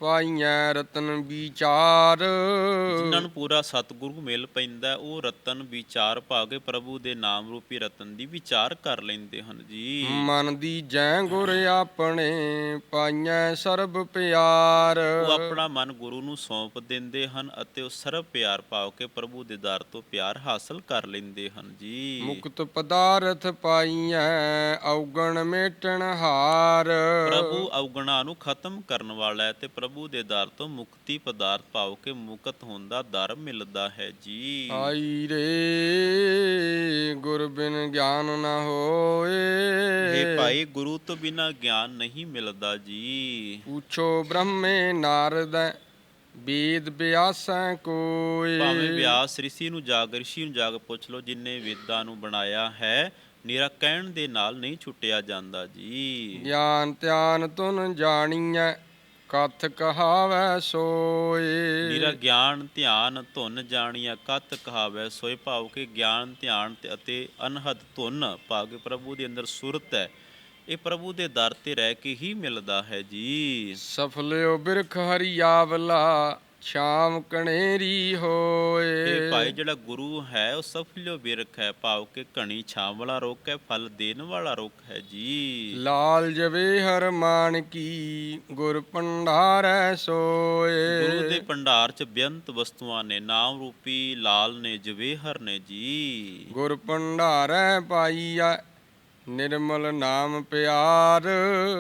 ਪਾਈਐ ਰਤਨ ਵਿਚਾਰ। ਜਿਨ੍ਹਾਂ ਨੂੰ ਪੂਰਾ ਸਤਿਗੁਰੂ ਮਿਲ ਪੈਂਦਾ ਉਹ ਰਤਨ ਵਿਚਾਰ ਪਾ ਕੇ ਪ੍ਰਭੂ ਦੇ ਨਾਮ ਰੂਪੀ ਰਤਨ ਦੀ ਵਿਚਾਰ ਕਰ ਲੈਂਦੇ ਹਨ ਜੀ। ਮਨ ਦੀ ਜੈ ਗੁਰ ਆਪਣੇ ਪਾਈਐ ਸਰਬ ਪਿਆਰ। ਉਹ ਆਪਣਾ ਮਨ ਗੁਰੂ ਨੂੰ ਸੌਂਪ ਦਿੰਦੇ ਹਨ ਅਤੇ ਉਹ ਸਰਬ ਪਿਆਰ ਪਾਉ ਕੇ ਪ੍ਰਭੂ ਦੇ ਦਰ ਤੋਂ ਪਿਆਰ ਹਾਸਲ ਕਰ ਲੈਂਦੇ ਹਨ ਜੀ। ਮੁਕਤ ਪਦਾਰਥ ਪਾਈਐ ਔਗਣ ਮੇਟਣ ਹਾਰ। ਪ੍ਰਭੂ ਅਵਗੁਣਾ ਨੂੰ ਖਤਮ ਕਰਨ ਵਾਲਾ ਹੈ ਤੇ ਪ੍ਰਭੂ ਦੇ ਦਰ ਤੋਂ ਮੁਕਤੀ ਪਦਾਰਥ ਪਾਉ ਕੇ ਮੁਕਤ ਹੋਣ ਦਾ ਦਰ ਮਿਲਦਾ ਹੈ ਜੀ। ਆਈ ਰੇ ਗੁਰ ਬਿਨ ਗਿਆਨ ਨ ਹੋਏ। ਇਹ ਭਾਈ ਗੁਰੂ ਤੋਂ ਬਿਨਾ ਗਿਆਨ ਨਹੀਂ ਮਿਲਦਾ ਜੀ। ਪੁੱਛੋ ਬ੍ਰਹਮੇ ਨਾਰਦ ਵੇਦ ਵਿਆਸੈ ਕੋਈ ਭਾਵੇਂ ਵਿਆਸ ਰਿਸ਼ੀ ਨੂੰ ਜਾਗ ਰਿਸ਼ੀ ਨੂੰ ਜਾਗ ਪੁੱਛ ਲਓ ਜਿਨਨੇ ਵੇਦਾਂ ਨੂੰ ਬਣਾਇਆ ਹੈ ਨਿਰਾ ਕਹਿਣ ਦੇ ਨਾਲ ਨਹੀਂ ਛੁੱਟਿਆ ਜਾਂਦਾ ਜੀ। ਗਿਆਨ ਧਿਆਨ ਤੁਨ ਜਾਣੀਐ ਕਥ ਕਹਾਵੈ ਸੋਏ। ਨਿਰਾ ਗਿਆਨ ਧਿਆਨ ਧੁਨ ਜਾਣੀਆ ਕਤ ਕਹਾਵੈ ਸੋਏ। ਭਾਵ ਕਿ ਗਿਆਨ ਧਿਆਨ ਤੇ ਅਤੇ ਅਨਹਦ ਧੁਨ ਕਿ ਪ੍ਰਭੂ ਦੇ ਅੰਦਰ ਸੁਰਤ ਹੈ। ਇਹ ਪ੍ਰਭੂ ਦੇ ਦਰ ਤੇ ਰਹਿ ਕੇ ਹੀ ਮਿਲਦਾ ਹੈ ਜੀ। ਸਫਲਿਓ ਬਿਰਖ ਹਰੀਆਵਲਾ ਸ਼ਾਮ ਕਣੇਰੀ ਹੋਏ। ਇਹ ਭਾਈ ਜਿਹੜਾ ਗੁਰੂ ਹੈ ਉਹ ਸਫਲਿਓ ਬਿਰਖ ਹੈ। ਭਾਵ ਕਿ ਘਣੀ ਛਾਂ ਵਾਲਾ ਰੁੱਖ ਹੈ ਫਲ ਦੇਣ ਵਾਲਾ ਰੁੱਖ ਹੈ ਜੀ। ਲਾਲ ਜਵੇ ਹਰ ਮਾਨ ਕੀ ਗੁਰ ਪੰਡਾਰੈ ਸੋਏ। ਗੁਰੂ ਦੇ ਭੰਡਾਰ ਚ ਬੇਅੰਤ ਵਸਤੂਆਂ ਨੇ ਨਾਮ ਰੂਪੀ ਲਾਲ ਨੇ ਜਵੇਹਰ ਨੇ ਜੀ। ਗੁਰ ਪੰਡਾਰੈ ਪਾਈਐ ਨਿਰਮਲ ਨਾਮ ਪਿਆਰ।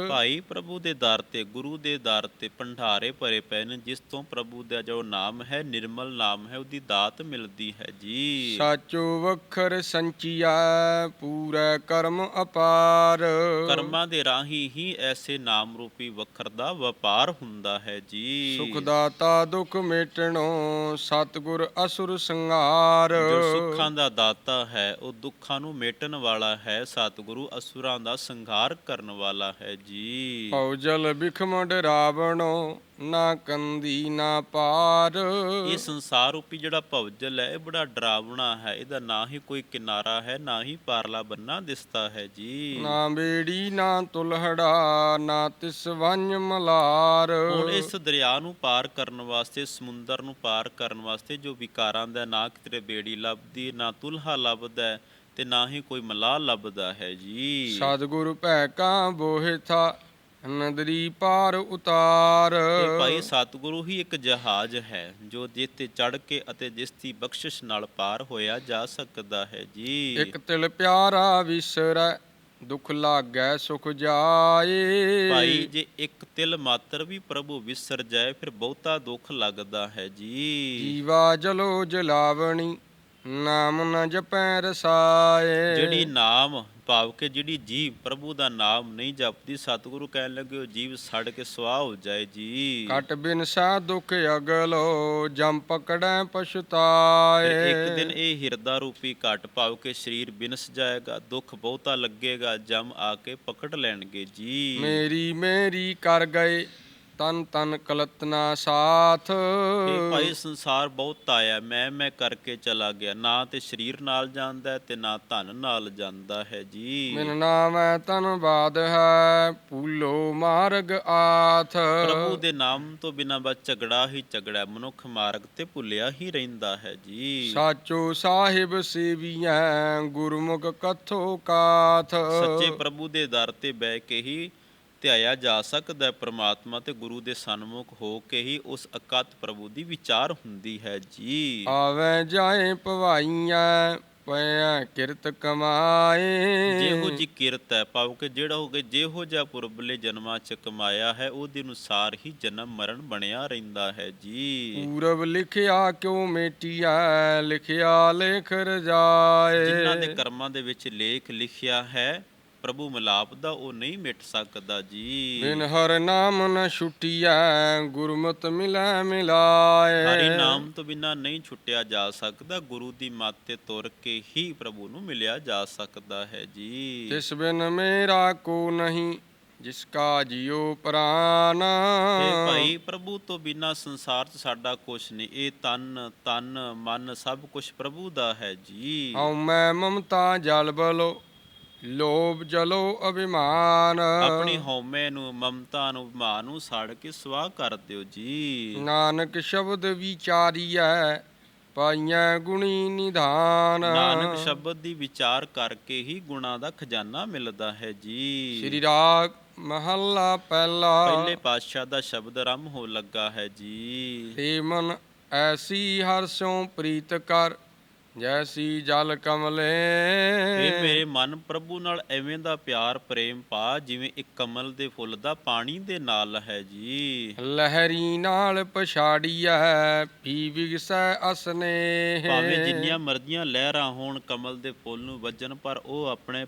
ਭਾਈ ਪ੍ਰਭੂ ਦੇ ਦਰ ਤੇ ਗੁਰੂ ਦੇ ਦਰ ਤੇ ਭੰਡਾਰੇ ਭਰੇ ਪਏ ਨੇ ਜਿਸ ਤੋਂ ਪ੍ਰਭੂ ਦਾ ਜੋ ਨਾਮ ਹੈ ਨਿਰਮਲ ਨਾਮ ਹੈ ਉਹਦੀ ਦਾਤ ਮਿਲਦੀ ਹੈ ਜੀ। ਸਾਚੋ ਵਖਰ ਸੰਚੀਐ ਪੂਰਾ ਕਰਮ ਅਪਾਰ। ਕਰਮਾਂ ਦੇ ਰਾਹੀਂ ਹੀ ਐਸੇ ਨਾਮ ਰੂਪੀ ਵਖਰ ਦਾ ਵਪਾਰ ਹੁੰਦਾ ਹੈ ਜੀ। ਸੁਖ ਦਾਤਾ ਦੁਖ ਮੇਟਣੋ ਸਤਿਗੁਰ ਅਸੁਰ ਸੰਘਾਰ। ਜੋ ਸੁੱਖਾਂ ਦਾ ਦਾਤਾ ਹੈ ਉਹ ਦੁੱਖਾਂ ਨੂੰ ਮੇਟਣ ਵਾਲਾ ਹੈ ਸਤਿਗੁਰੂ ਅਸੁਰਾਂ ਦਾ ਸੰਘਾਰ ਕਰਨ ਵਾਲਾ ਹੈ ਜੀ। ਭਉ ਜਲ ਬਿਖਮ ਡਰਾਵਣੋ ਨਾ ਕੰਦੀ ਨਾ ਪਾਰ। ਇਹ ਸੰਸਾਰ ਰੂਪੀ ਜਿਹੜਾ ਭਵਜਲ ਹੈ ਇਹ ਬੜਾ ਡਰਾਵਣਾ ਹੈ। ਇਹਦਾ ਨਾ ਹੀ ਕੋਈ ਕਿਨਾਰਾ ਹੈ ਨਾ ਹੀ ਪਾਰਲਾ ਬੰਨਾ ਦਿਸਦਾ ਹੈ ਜੀ। ਨਾ ਬੇੜੀ ਨਾ ਤੁਲਹੜਾ ਨਾ ਤਿਸ ਵੰਜ ਮਲਾਰ। ਹੁਣ ਇਸ ਦਰਿਆ ਨੂੰ ਪਾਰ ਕਰਨ ਵਾਸਤੇ ਸਮੁੰਦਰ ਨੂੰ ਪਾਰ ਕਰਨ ਵਾਸਤੇ ਜੋ ਵਿਕਾਰਾਂ ਦਾ ਨਾ ਕਿਤੇ ਬੇੜੀ ਲੱਭਦੀ ਨਾ ਤੁਲਹਾ ਲੱਭਦਾ ਹੈ, ਤੇ ਨਾ ਹੀ ਕੋਈ ਮਲਾਹ ਲੱਭਦਾ ਹੈ ਜੀ। ਸਤਿਗੁਰ ਭੈ ਕਾ ਬੋਹਿ ਥਾ ਨਦਰੀ ਪਾਰ ਉਤਾਰ। ਇਹ ਭਾਈ ਸਤਿਗੁਰੂ ਹੀ ਇੱਕ ਜਹਾਜ਼ ਹੈ ਜੋ ਜਿਸ ਤੇ ਚੜ ਕੇ ਅਤੇ ਜਿਸ ਦੀ ਬਖਸ਼ਿਸ਼ ਨਾਲ ਪਾਰ ਹੋਇਆ ਜਾ ਸਕਦਾ ਹੈ ਜੀ। ਇਕ ਤਿਲ ਪਿਆਰਾ ਵਿਸਰੈ ਦੁਖ ਲਾਗੈ ਸੁਖ ਜਾਏ। ਭਾਈ ਜੇ ਇੱਕ ਤਿਲ ਮਾਤਰ ਵੀ ਪ੍ਰਭੂ ਵਿਸਰ ਜਾਏ ਫਿਰ ਬਹੁਤਾ ਦੁੱਖ ਲੱਗਦਾ ਹੈ ਜੀ। ਜੀਵਾ ਜਲੋ ਜਲਾਵਣੀ ਨਾਮ ਨ ਜਪੈ ਰਸਾਏ। ਜਿਹੜੀ ਨਾਮ ਭਾਵ ਕਿ ਜਿਹੜੀ ਜੀਵ ਪ੍ਰਭੂ ਦਾ ਨਾਮ ਨਹੀਂ ਜਪਦੀ ਸਤਿਗੁਰੂ ਕਹਿਣ ਲੱਗੇ ਉਹ ਜੀਵ ਸੜ ਕੇ ਸੁਆਹ ਹੋ ਜਾਏ ਜੀ। ਕਟ ਬਿਨ ਸਾ ਦੁਖ ਅਗਲੋ ਜਮ ਪਕੜੈ ਪਛਤਾਏ। ਫਿਰ ਇੱਕ ਦਿਨ ਇਹ ਹਿਰਦਾ ਰੂਪੀ ਘਟ ਭਾਵ ਕਿ ਸਰੀਰ ਬਿਨਸ ਜਾਏਗਾ ਦੁੱਖ ਬਹੁਤਾ ਲੱਗੇਗਾ ਜਮ ਆ ਕੇ ਪਕੜ ਲੈਣਗੇ ਜੀ। ਮੇਰੀ ਮੇਰੀ ਕਰ ਗਏ ਤਨ ਤਨ ਕਲਤਨਾ ਸਾਥ। ਇਹ ਭਾਈ ਸੰਸਾਰ ਬਹੁਤ ਆਇਆ ਮੈਂ ਮੈਂ ਕਰਕੇ ਚਲਾ ਗਿਆ। ਨਾ ਤੇ ਸਰੀਰ ਨਾਲ ਜਾਂਦਾ ਹੈ ਤੇ ਨਾ ਧਨ ਨਾਲ ਜਾਂਦਾ ਹੈ ਜੀ। ਮਿਨ ਨਾਮੈ ਤਨ ਬਾਦ ਹੈ ਪੂਲੋ ਮਾਰਗ ਆਥ। ਪ੍ਰਭੂ ਦੇ ਨਾਮ ਤੋਂ ਬਿਨਾਂ ਬਸ ਝਗੜਾ ਹੀ ਝਗੜਾ ਹੈ। ਮਨੁੱਖ ਮਾਰਗ ਤੇ ਭੁੱਲਿਆ ਹੀ ਰਹਿੰਦਾ ਹੈ ਜੀ। ਸਾਚੋ ਸਾਹਿਬ ਸੇਵੀਐ ਗੁਰਮੁਖ ਕਥੋ ਕਾਥ। ਸੱਚੇ ਪ੍ਰਭੂ ਦੇ ਦਰ ਤੇ ਬਹਿ ਕੇ ਹੀ ਧਿਆਇਆ ਜਾ ਸਕਦਾ ਹੈ। ਪ੍ਰਮਾਤਮਾ ਤੇ ਗੁਰੂ ਦੇ ਸਨਮੁਖ ਹੋ ਕੇ ਹੀ ਉਸ ਅਕਤ ਪ੍ਰਭੂ ਦੀ ਵਿਚਾਰ ਹੁੰਦੀ ਹੈ ਜੀ। ਆਵੇ ਜਾਏ ਭਵਾਈਆਂ ਪਿਆ ਕਿਰਤ ਕਮਾਏ। ਜਿਹੋ ਜੀ ਕਿਰਤ ਹੈ ਭਾਵ ਕਿ ਜਿਹੜਾ ਹੋ ਗਿਆ ਜਿਹੋ ਜਿਹਾ ਪੁਰਬਲੇ ਜਨਮਾਂ ਚ ਕਮਾਇਆ ਹੈ ਉਹਦੇ ਅਨੁਸਾਰ ਹੀ ਜਨਮ ਮਰਨ ਬਣਿਆ ਰਹਿੰਦਾ ਹੈ ਜੀ। ਪੂਰਬ ਲਿਖਿਆ ਕਿਉ ਮੇਟੀਐ ਲਿਖਿਆ ਲੇਖ ਰਜਾਏ। ਜਿਨ੍ਹਾਂ ਦੇ ਕਰਮਾਂ ਦੇ ਵਿੱਚ ਲੇਖ ਲਿਖਿਆ ਹੈ ਪ੍ਰਭੂ ਮਿਲਾਪ ਦਾ ਉਹ ਨਹੀਂ ਮਿਟ ਸਕਦਾ ਜੀ। ਬਿਨ ਹਰ ਨਾਮ ਨ ਛੁਟੀਐ ਗੁਰਮਤਿ ਮਿਲੈ ਮਿਲਾਏ। ਹਰੀ ਨਾਮ ਤੋਂ ਬਿਨਾ ਨਹੀਂ ਛੁੱਟਿਆ ਜਾ ਸਕਦਾ ਗੁਰੂ ਦੀ ਮੱਤ ਤੇ ਤੁਰ ਕੇ ਹੀ ਪ੍ਰਭੂ ਨੂੰ ਮਿਲਿਆ ਜਾ ਸਕਦਾ ਹੈ ਜੀ। ਤਿਸ ਬਿਨ ਮੇਰਾ ਕੋ ਨਹੀਂ ਜਿਸ ਕਾ ਜਿਉ ਪ੍ਰਾਨ। ਭਾਈ ਪ੍ਰਭੂ ਤੋਂ ਬਿਨਾ ਸੰਸਾਰ 'ਚ ਸਾਡਾ ਕੁਛ ਨਹੀਂ ਇਹ ਤਨ ਤਨ ਮਨ ਸਭ ਕੁਝ ਪ੍ਰਭੂ ਦਾ ਹੈ ਜੀ। ਹਉ ਮੈਂ ਮਮਤਾ ਜਲ ਬਲੋ ਲੋਭ ਜਲੋ ਅਭਿਮਾਨ। ਆਪਣੀ ਹਉਮੈ ਨੂੰ ਮਮਤਾ ਨੂੰ ਅਭਿਮਾਨ ਨੂੰ ਸਾੜ ਕੇ ਸਵਾਹ ਕਰ ਦਿਓ ਜੀ। ਨਾਨਕ ਸ਼ਬਦ ਵਿਚਾਰੀਐ ਪਾਈਐ ਗੁਣੀ ਨਿਧਾਨ। ਨਾਨਕ ਸ਼ਬਦ ਦੀ ਵਿਚਾਰ ਕਰਕੇ ਹੀ ਗੁਣਾ ਦਾ ਖਜ਼ਾਨਾ ਮਿਲਦਾ ਹੈ ਜੀ। ਸ੍ਰੀ ਰਾਗ ਮਹੱਲਾ ਪਹਿਲਾ। ਪਹਿਲੇ ਪਾਤਸ਼ਾਹ ਦਾ ਸ਼ਬਦ ਆਰੰਭ ਹੋ ਲੱਗਾ ਹੈ ਜੀ। ਏ ਮਨ ਐਸੀ ਹਰ ਸਿਉ ਪ੍ਰੀਤ ਕਰ ਜੈਸੀ ਜਲ ਕਮਲੇ। ਇਹ ਮੇਰੇ ਮਨ ਪ੍ਰਭੂ ਨਾਲ ਐਵੇਂ ਦਾ ਪਿਆਰ ਪ੍ਰੇਮ ਪਾ ਜਿਵੇਂ ਇੱਕ ਕਮਲ ਦੇ ਫੁੱਲ ਦਾ ਪਾਣੀ ਦੇ ਨਾਲ ਹੈ ਜੀ। ਲਹਿਰੀ ਨਾਲ ਪਛਾੜੀਐ ਪੀ ਵਿਗਸੈ ਅਸਨੇ ਭਾਵੇਂ ਜਿੰਨੀਆਂ ਮਰਜ਼ੀਆਂ ਲਹਿਰਾਂ ਹੋਣ ਕਮਲ ਦੇ ਫੁੱਲ ਨੂੰ ਵੱਜਣ ਪਰ ਉਹ ਆਪਣੇ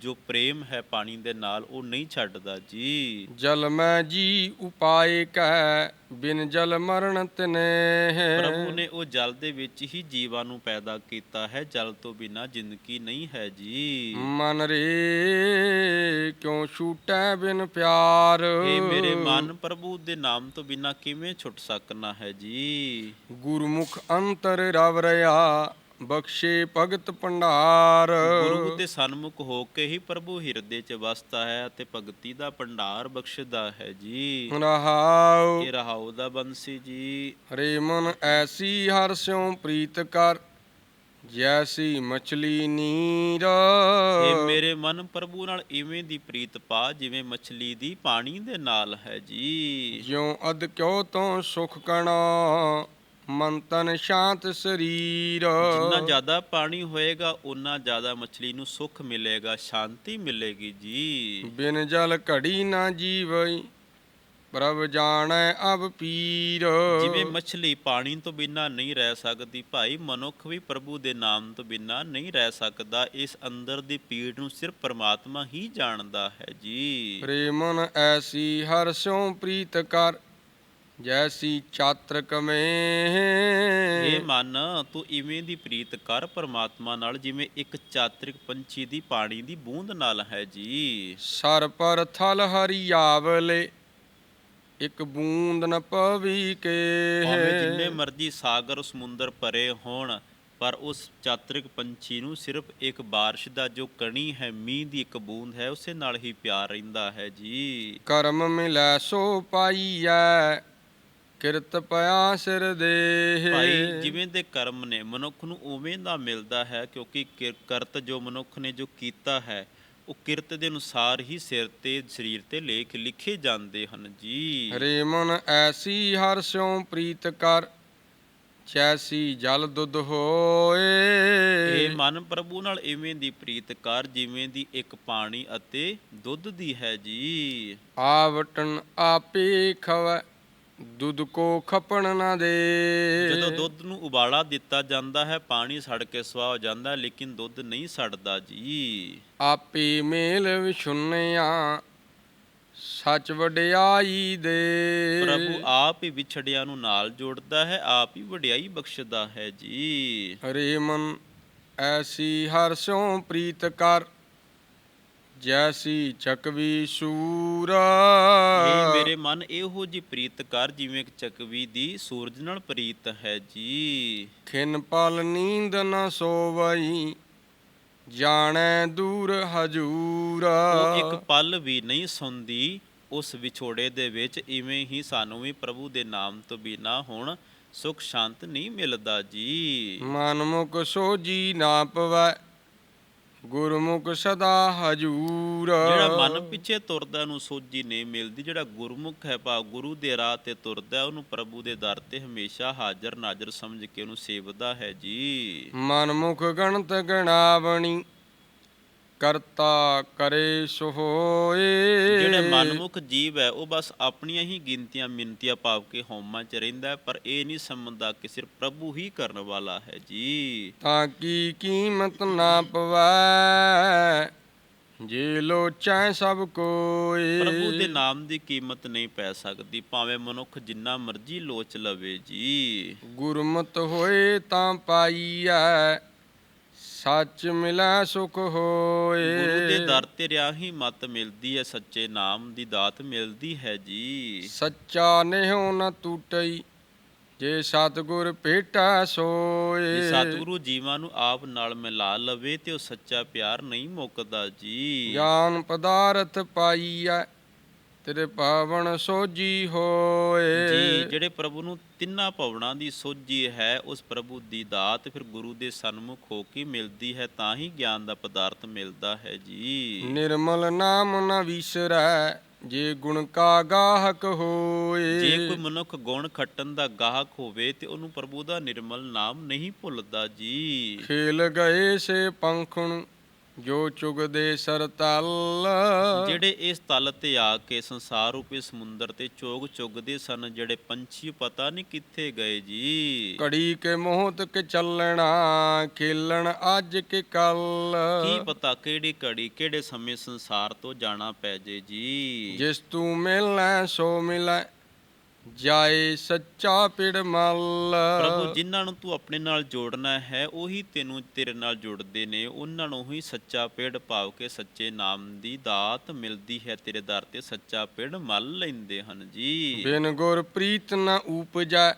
ਜੋ ਪ੍ਰੇਮ ਹੈ ਪਾਣੀ ਦੇ ਨਾਲ ਉਹ ਨਹੀਂ ਛੱਡਦਾ। ਜੀ। ਜਲ ਮੈਂ ਜੀ ਉਪਾਏ ਕੈ ਬਿਨ ਜਲ ਮਰਨ ਤਨੇ। ਪ੍ਰਭੂ ਨੇ ਉਹ ਜਲ ਦੇ ਵਿੱਚ ਹੀ ਜੀਵਾਂ ਨੂੰ ਪੈਦਾ ਕੀਤਾ ਹੈ ਜਲ ਤੋਂ ਬਿਨਾ ਜ਼ਿੰਦਗੀ ਨਹੀਂ ਹੈ ਜੀ। ਮਨ ਰੇ ਕਿਉ ਛੂਟੈ ਬਿਨ ਪਿਆਰ? ਇਹ ਮੇਰੇ ਮਨ ਪ੍ਰਭੂ ਦੇ ਨਾਮ ਤੋਂ ਬਿਨਾ ਕਿਵੇਂ ਛੁੱਟ ਸਕਣਾ ਹੈ ਜੀ? ਗੁਰਮੁਖ ਅੰਤਰ ਰਵ ਰਿਆ ਬਖਸ਼ੇ ਭਗਤ ਭੰਡਾਰ। ਗੁਰੂ ਦੇ ਸਨਮੁਖ ਹੋ ਕੇ ਹੀ ਪ੍ਰਭੂ ਹਿਰਦੇ 'ਚ ਵਸਦਾ ਹੈ ਅਤੇ ਭਗਤੀ ਦਾ ਭੰਡਾਰ ਬਖਸ਼ਦਾ ਹੈ ਜੀ। ਰਹਾਉ। ਇਹ ਰਹਾਉ ਦਾ ਬੰਸੀ ਜੀ। ਹਰੇ ਮਨ ਐਸੀ ਹਰ ਸਿਉ ਪ੍ਰੀਤ ਕਰ ਜੈਸੀ ਮਛਲੀ ਨੀਰ। ਇਹ ਮੇਰੇ ਮਨ ਪ੍ਰਭੂ ਨਾਲ ਇਵੇਂ ਦੀ ਪ੍ਰੀਤ ਪਾ ਜਿਵੇਂ ਮਛਲੀ ਦੀ ਪਾਣੀ ਦੇ ਨਾਲ ਹੈ ਜੀ। ਜਿਉ ਅਦ ਕਿਉ ਤੋਂ ਸੁਖ ਕਣਾ ਮਨ ਤਨ ਸ਼ਾਂਤ ਸਰੀਰ। ਜਿੰਨਾ ਜ਼ਿਆਦਾ ਪਾਣੀ ਹੋਏਗਾ ਉਨਾ ਜ਼ਿਆਦਾ ਮਛਲੀ ਨੂੰ ਸੁੱਖ ਮਿਲੇਗਾ ਸ਼ਾਂਤੀ ਮਿਲੇਗੀ ਜੀ। ਬਿਨ ਜਲ ਘੜੀ ਨਾ ਜੀਵਈ ਪ੍ਰਭ ਜਾਣੈ ਅਬ ਪੀਰ। ਜਿਵੇਂ ਮਛਲੀ ਪਾਣੀ ਤੋਂ ਬਿਨਾ ਨਹੀਂ ਰਹਿ ਸਕਦੀ ਭਾਈ ਮਨੁੱਖ ਵੀ ਪ੍ਰਭੂ ਦੇ ਨਾਮ ਤੋਂ ਬਿਨਾ ਨਹੀਂ ਰਹਿ ਸਕਦਾ ਇਸ ਅੰਦਰ ਦੀ ਪੀੜ ਨੂੰ ਸਿਰਫ ਪਰਮਾਤਮਾ ਹੀ ਜਾਣਦਾ ਹੈ ਜੀ। ਪ੍ਰੇਮਨ ਐਸੀ ਹਰ ਸਿਉ ਪ੍ਰੀਤ ਕਰ ਜੈਸੀ ਚਾਤ੍ਰਿਕ ਮੇ। ਇਹ ਮਨ ਤੂੰ ਇਵੇਂ ਦੀ ਪ੍ਰੀਤ ਕਰ ਪਰਮਾਤਮਾ ਨਾਲ ਜਿਵੇਂ ਇੱਕ ਚਾਤ੍ਰਿਕ ਪੰਛੀ ਦੀ ਪਾਣੀ ਦੀ ਬੂੰਦ ਨਾਲ ਹੈ ਜੀ। ਸਰ ਪਰ ਥਲ ਹਰੀਆਵਲੇ ਇੱਕ ਬੂੰਦ ਨ ਪਵੀ ਕੇ ਭਾਵੇਂ ਜਿੰਨੇ ਮਰਜ਼ੀ ਸਾਗਰ ਸਮੁੰਦਰ ਭਰੇ ਹੋਣ ਪਰ ਉਸ ਚਾਤ੍ਰਿਕ ਪੰਛੀ ਨੂੰ ਸਿਰਫ ਇੱਕ ਬਾਰਿਸ਼ ਦਾ ਜੋ ਕਣੀ ਹੈ ਮੀਂਹ ਦੀ ਇੱਕ ਬੂੰਦ ਹੈ ਉਸੇ ਨਾਲ ਹੀ ਪਿਆਰ ਰਹਿੰਦਾ ਹੈ ਜੀ। ਕਰਮ ਮਿਲੈ ਸੋ ਪਾਈਐ ਕਿਰਤ ਪਿਆ ਸਿਰ ਦੇ। ਭਾਈ ਜਿਵੇਂ ਦੇ ਕਰਮ ਨੇ ਮਨੁੱਖ ਨੂੰ ਉਵੇਂ ਦਾ ਮਿਲਦਾ ਹੈ ਕਿਉਂਕਿ ਕਿਰ- ਕਰਤ ਜੋ ਮਨੁੱਖ ਨੇ ਜੋ ਕੀਤਾ ਹੈ ਉਹ ਕਿਰਤ ਦੇ ਅਨੁਸਾਰ ਹੀ ਸਿਰ ਤੇ ਸਰੀਰ ਤੇ ਲੇਖ ਲਿਖੇ ਜਾਂਦੇ ਹਨ ਜੀ। ਹਰੇ ਮਨ ਐਸੀ ਹਰ ਸਿਉ ਪ੍ਰੀਤ ਕਰ ਚੈਸੀ ਜਲ ਦੁੱਧ ਇਹ ਹੋਏ ਮਨ ਪ੍ਰਭੂ ਨਾਲ ਇਵੇਂ ਦੀ ਪ੍ਰੀਤ ਕਰ ਜਿਵੇਂ ਦੀ ਇੱਕ ਪਾਣੀ ਅਤੇ ਦੁੱਧ ਦੀ ਹੈ ਜੀ। ਆਵਟਨ ਆਪੇ ਖਵੈ ਦੁੱਧ ਕੋ ਖਪਣ ਨਾ ਦੇ। ਜਦੋਂ ਦੁੱਧ ਨੂੰ ਉਬਾਲਾ ਦਿੱਤਾ ਜਾਂਦਾ ਹੈ ਪਾਣੀ ਸੜ ਕੇ ਸੁਆਹ ਹੋ ਜਾਂਦਾ ਹੈ, ਲੇਕਿਨ ਦੁੱਧ ਨਹੀਂ ਸੜਦਾ ਜੀ। ਆਪੇ ਮੇਲ ਵਿਛੁੰਨਿਆ ਸੱਚ ਵਡਿਆਈ ਦੇ। ਪ੍ਰਭੂ ਆਪ ਹੀ ਵਿਛੜਿਆਂ ਨੂੰ ਨਾਲ ਜੋੜਦਾ ਹੈ ਆਪ ਹੀ ਵਡਿਆਈ ਬਖਸ਼ਦਾ ਹੈ ਜੀ। ਹਰੇ ਮਨ ਐਸੀ ਹਰ ਸਿਉ ਪ੍ਰੀਤ ਕਰ। ਜੈਸੀ ਚਕਵੀ ਸੂਰਾ। ਇਹ ਮੇਰੇ ਮਨ ਇਹੋ ਜੀ ਪ੍ਰੀਤ ਕਰ ਜਿਵੇਂ ਇੱਕ ਚਕਵੀ ਦੀ ਸੂਰਜ ਨਾਲ ਪ੍ਰੀਤ ਹੈ ਜੀ। ਖਿਨ ਪਲ ਨੀਂਦ ਨ ਸੋਵਈ ਜਾਣੈ ਦੂਰ ਹਜੂਰਾ। ਉਹ ਇੱਕ ਪਲ ਵੀ ਨਹੀਂ ਸੁਣਦੀ ਉਸ ਵਿਛੋੜੇ ਦੇ ਵਿੱਚ ਇਵੇਂ ਹੀ ਸਾਨੂੰ ਵੀ ਪ੍ਰਭੂ ਦੇ ਨਾਮ ਤੋਂ ਬਿਨਾ ਹੁਣ ਸੁਖ ਸ਼ਾਂਤ ਨਹੀਂ ਮਿਲਦਾ ਜੀ। ਮਨਮੁਖ ਸੋਜੀ ਨਾ ਪਵੈ ਗੁਰਮੁਖ ਸਦਾ ਹਜੂਰਾ। ਜਿਹੜਾ ਮਨ ਪਿੱਛੇ ਤੁਰਦਾ ਨੂੰ ਸੋਝੀ ਨਹੀਂ ਮਿਲਦੀ ਜਿਹੜਾ ਗੁਰਮੁਖ ਹੈ ਭਾ ਗੁਰੂ ਦੇ ਰਾਹ ਤੇ ਤੁਰਦਾ ਉਹਨੂੰ ਪ੍ਰਭੂ ਦੇ ਦਰ ਤੇ ਹਮੇਸ਼ਾ ਹਾਜ਼ਰ ਨਾਜ਼ਰ ਸਮਝ ਕੇ ਉਹਨੂੰ ਸੇਵਦਾ ਹੈ ਜੀ। ਮਨਮੁਖ ਗਣਤ ਗਣਾਵਣੀ। ਕਰਤਾ ਕਰੇ ਸੋ ਹੋਏ ਜਿਹੜੇ ਮਨਮੁਖ ਜੀਵ ਹੈ ਉਹ ਬਸ ਆਪਣੀਆਂ ਹੀ ਗਿਣਤੀਆਂ ਮਿੰਤੀਆਂ ਪਾਵ ਕੇ ਹਉਮਾ ਚ ਰਹਿੰਦਾ ਪਰ ਇਹ ਨਹੀਂ ਸਮਝਦਾ ਕਿ ਸਿਰਫ ਪ੍ਰਭੂ ਹੀ ਕਰਨ ਵਾਲਾ ਹੈ ਜੀ। ਤਾਂ ਕੀ ਕੀਮਤ ਨਾ ਪਵੈ? ਜੇ ਲੋਚੈ ਸਭ ਕੋਏ। ਪ੍ਰਭੂ ਦੇ ਨਾਮ ਦੀ ਕੀਮਤ ਨਹੀਂ ਪੈ ਸਕਦੀ ਭਾਵੇਂ ਮਨੁੱਖ ਜਿੰਨਾ ਮਰਜ਼ੀ ਲੋਚ ਲਵੇ ਜੀ। ਗੁਰਮਤ ਹੋਏ ਤਾਂ ਪਾਈਐ। ਸੱਚ ਮਿਲੈ ਸੁਖ ਹੋਏ। ਗੁਰੂ ਦੇ ਦਰ ਤੇ ਰਿਆ ਹੀ ਮਤ ਮਿਲਦੀ ਹੈ ਸੱਚੇ ਨਾਮ ਦੀ ਦਾਤ ਮਿਲਦੀ ਹੈ ਜੀ। ਸੱਚਾ ਨਿਹੁ ਨ ਟੂਟਈ ਜੇ ਸਤਗੁਰ ਭੇਟਾ ਸੋਏ। ਜੇ ਸਤਿਗੁਰੂ ਜੀਵਾਂ ਨੂੰ ਆਪ ਨਾਲ ਮਿਲਾ ਲਵੇ ਤੇ ਉਹ ਸੱਚਾ ਪਿਆਰ ਨਹੀਂ ਮੁੱਕਦਾ ਜੀ। ਗਿਆਨ ਪਦਾਰਥ ਪਾਈਐ ਤੇਰੇ ਪਾਵਨ ਸੋਜੀ ਹੋਏ। ਜੀ ਜਿਹੜੇ ਪ੍ਰਭੂ ਨੂੰ ਤਿੰਨਾਂ ਭਵਨਾਂ ਦੀ ਸੋਝੀ ਹੈ ਉਸ ਪ੍ਰਭੂ ਦੀ ਦਾਤ ਫਿਰ ਗੁਰੂ ਦੇ ਸਨਮੁਖ ਹੋ ਕੇ ਮਿਲਦੀ ਹੈ ਤਾਂ ਹੀ ਗਿਆਨ ਦਾ ਪਦਾਰਥ ਮਿਲਦਾ ਹੈ ਜੀ। ਨਿਰਮਲ ਨਾਮ ਨ ਵਿਸਰੈ ਜੇ ਗੁਣ ਕਾ ਗਾਹਕ ਹੋਏ। ਜੇ ਕੋਈ ਮਨੁੱਖ ਗੁਣ ਖੱਟਣ ਦਾ ਗਾਹਕ ਹੋਵੇ ਤੇ ਉਹਨੂੰ ਪ੍ਰਭੂ ਦਾ ਨਿਰਮਲ ਨਾਮ ਨਹੀਂ ਭੁੱਲਦਾ ਜੀ। ਖੇਲ ਗਏ ਸੇ ਪੰਖਣ ਜੋ ਚੁਗਦੇ ਸਰਤਲ ਜਿਹੜੇ ਇਸ ਤਲ ਤੇ ਆ ਕੇ ਸੰਸਾਰ ਰੂਪੀ ਸਮੁੰਦਰ ਤੇ ਚੋਗ ਚੁਗਦੇ ਸਨ ਜਿਹੜੇ ਪੰਛੀ ਪਤਾ ਨਹੀਂ ਕਿੱਥੇ ਗਏ ਜੀ। ਕੜੀ ਕੇ ਮੋਹਤ ਕੇ ਚੱਲਣਾ ਖੇਲਣ ਅੱਜ ਕੇ ਕੱਲ। ਕੀ ਪਤਾ ਕਿਹੜੀ ਘੜੀ ਕਿਹੜੇ ਸਮੇਂ ਸੰਸਾਰ ਤੋਂ ਜਾਣਾ ਪੈ ਜੇ ਜੀ। ਜਿਸ ਤੂੰ ਮਿਲੈ ਸੋ ਮਿਲੈ ਜਾਏ ਸੱਚਾ ਪਿੜ ਮਲ। ਪ੍ਰਭੂ ਜਿਨ੍ਹਾਂ ਨੂੰ ਤੂੰ ਆਪਣੇ ਨਾਲ ਜੋੜਨਾ ਹੈ ਉਹੀ ਤੈਨੂੰ ਤੇਰੇ ਨਾਲ ਜੁੜਦੇ ਨੇ। ਉਹਨਾਂ ਨੂੰ ਹੀ ਸੱਚਾ ਪੇੜ ਪਾਵ ਕੇ ਸੱਚੇ ਨਾਮ ਦੀ ਦਾਤ ਮਿਲਦੀ ਹੈ। ਤੇਰੇ ਦਰ ਤੇ ਸੱਚਾ ਪੇੜ ਮਲ ਲੈਂਦੇ ਹਨ ਜੀ। ਬਿਨ ਗੁਰ ਪ੍ਰੀਤ ਨ ਉਪਜੈ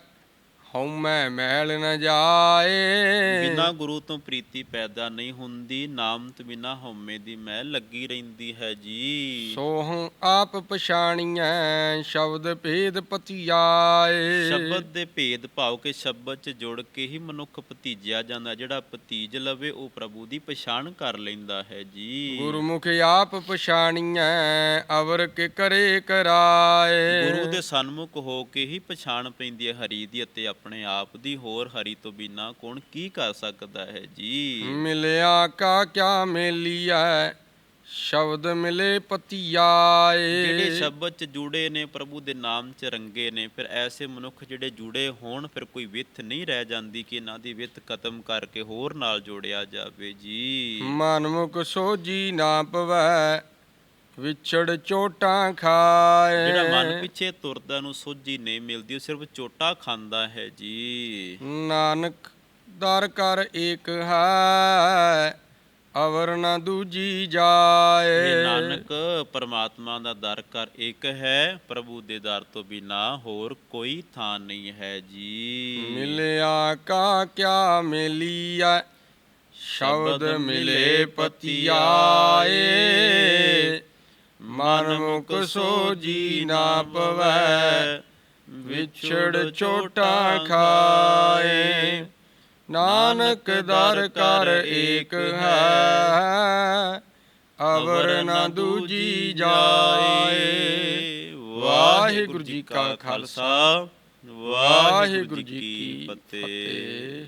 ਹਉਮੈ ਮੈਲ ਨ ਜਾਏ। ਬਿਨਾ ਗੁਰੂ ਤੋਂ ਪ੍ਰੀਤੀ ਪੈਦਾ ਨਹੀਂ ਹੁੰਦੀ ਨਾਮ ਤੋਂ ਬਿਨਾ ਹਉਮੈ ਦੀ ਮਹਿ ਲੱਗੀ ਰਹਿੰਦੀ ਹੈ ਜੀ। ਸੋਹੰ ਆਪ ਪਛਾਣੀਐ ਸ਼ਬਦ ਭੇਦ ਪਤਿਆਏ ਸ਼ਬਦ ਦੇ ਭੇਦ ਭਾਵ ਕੇ ਸ਼ਬਦ ਚ ਜੁੜ ਕੇ ਹੀ ਮਨੁੱਖ ਭਤੀਜਿਆ ਜਾਂਦਾ ਜਿਹੜਾ ਭਤੀਜ ਲਵੇ ਉਹ ਪ੍ਰਭੂ ਦੀ ਪਛਾਣ ਕਰ ਲੈਂਦਾ ਹੈ ਜੀ। ਗੁਰਮੁਖ ਆਪ ਪਛਾਣੀਐ ਅਵਰ ਕੇ ਕਰੇ ਕਰਾਏ। ਗੁਰੂ ਦੇ ਸਨਮੁਖ ਹੋ ਕੇ ਹੀ ਪਛਾਣ ਪੈਂਦੀ ਹੈ ਹਰੀ ਦੀ ਅਤੇ ਆਪਣੇ ਆਪ ਦੀ ਹੋਰ ਹਰੀ ਤੋਂ ਬਿਨਾ ਕੌਣ ਕੀ ਕਰ ਸਕਦਾ ਹੈ ਜੀ? ਮਿਲਿਆ ਕਾ ਕਿਆ ਮੇਲੀਐ? ਸ਼ਬਦ ਮਿਲੇ ਪਤਿਆਏ। ਜਿਹੜੇ ਸ਼ਬਦ ਚ ਜੁੜੇ ਨੇ ਪ੍ਰਭੂ ਦੇ ਨਾਮ ਚ ਰੰਗੇ ਨੇ ਫਿਰ ਐਸੇ ਮਨੁੱਖ ਜਿਹੜੇ ਜੁੜੇ ਹੋਣ ਫਿਰ ਕੋਈ ਵਿਥ ਨਹੀਂ ਰਹਿ ਜਾਂਦੀ ਕਿ ਇਹਨਾਂ ਦੀ ਵਿਥ ਖਤਮ ਕਰਕੇ ਹੋਰ ਨਾਲ ਜੋੜਿਆ ਜਾਵੇ ਜੀ। ਮਨਮੁਖ ਸੋਜੀ ਨਾ ਪਵੈ। ਵਿਛੜ ਚੋਟਾਂ ਖਾਏ। ਜਿਹੜਾ ਮਨ ਪਿੱਛੇ ਤੁਰਦਾ ਨੂੰ ਸੋਝੀ ਨਹੀਂ ਮਿਲਦੀ ਉਹ ਸਿਰਫ ਚੋਟਾ ਖਾਂਦਾ ਹੈ ਜੀ। ਨਾਨਕ ਦਰ ਕਰ ਏਕ ਹੈ ਅਵਰ ਨ ਦੂਜੀ ਜਾਏ। ਇਹ ਨਾਨਕ ਪਰਮਾਤਮਾ ਦਾ ਦਰ ਕਰ ਇੱਕ ਹੈ ਪ੍ਰਭੂ ਦੇ ਦਰ ਤੋਂ ਬਿਨਾ ਹੋਰ ਕੋਈ ਥਾਂ ਨਹੀਂ ਹੈ ਜੀ। ਮਿਲਿਆ ਕਾ ਕਿਆ ਮੇਲੀਐ ਸ਼ਬਦ ਮਿਲੇ ਪਤਿਆਏ। ਮਨ ਮੁਖ ਸੋ ਜੀ ਨਾ ਪਵੈ, ਵਿਛੜ ਛੋਟਾ ਖਾਏ। ਨਾਨਕ ਦਰ ਕਰ ਏਕ ਹੈ, ਅਵਰ ਨਾ ਦੂਜੀ ਜਾਏ। ਵਾਹਿਗੁਰੂ ਜੀ ਕਾ ਖਾਲਸਾ, ਵਾਹਿਗੁਰੂ ਜੀ ਕੀ ਫਤਿਹ।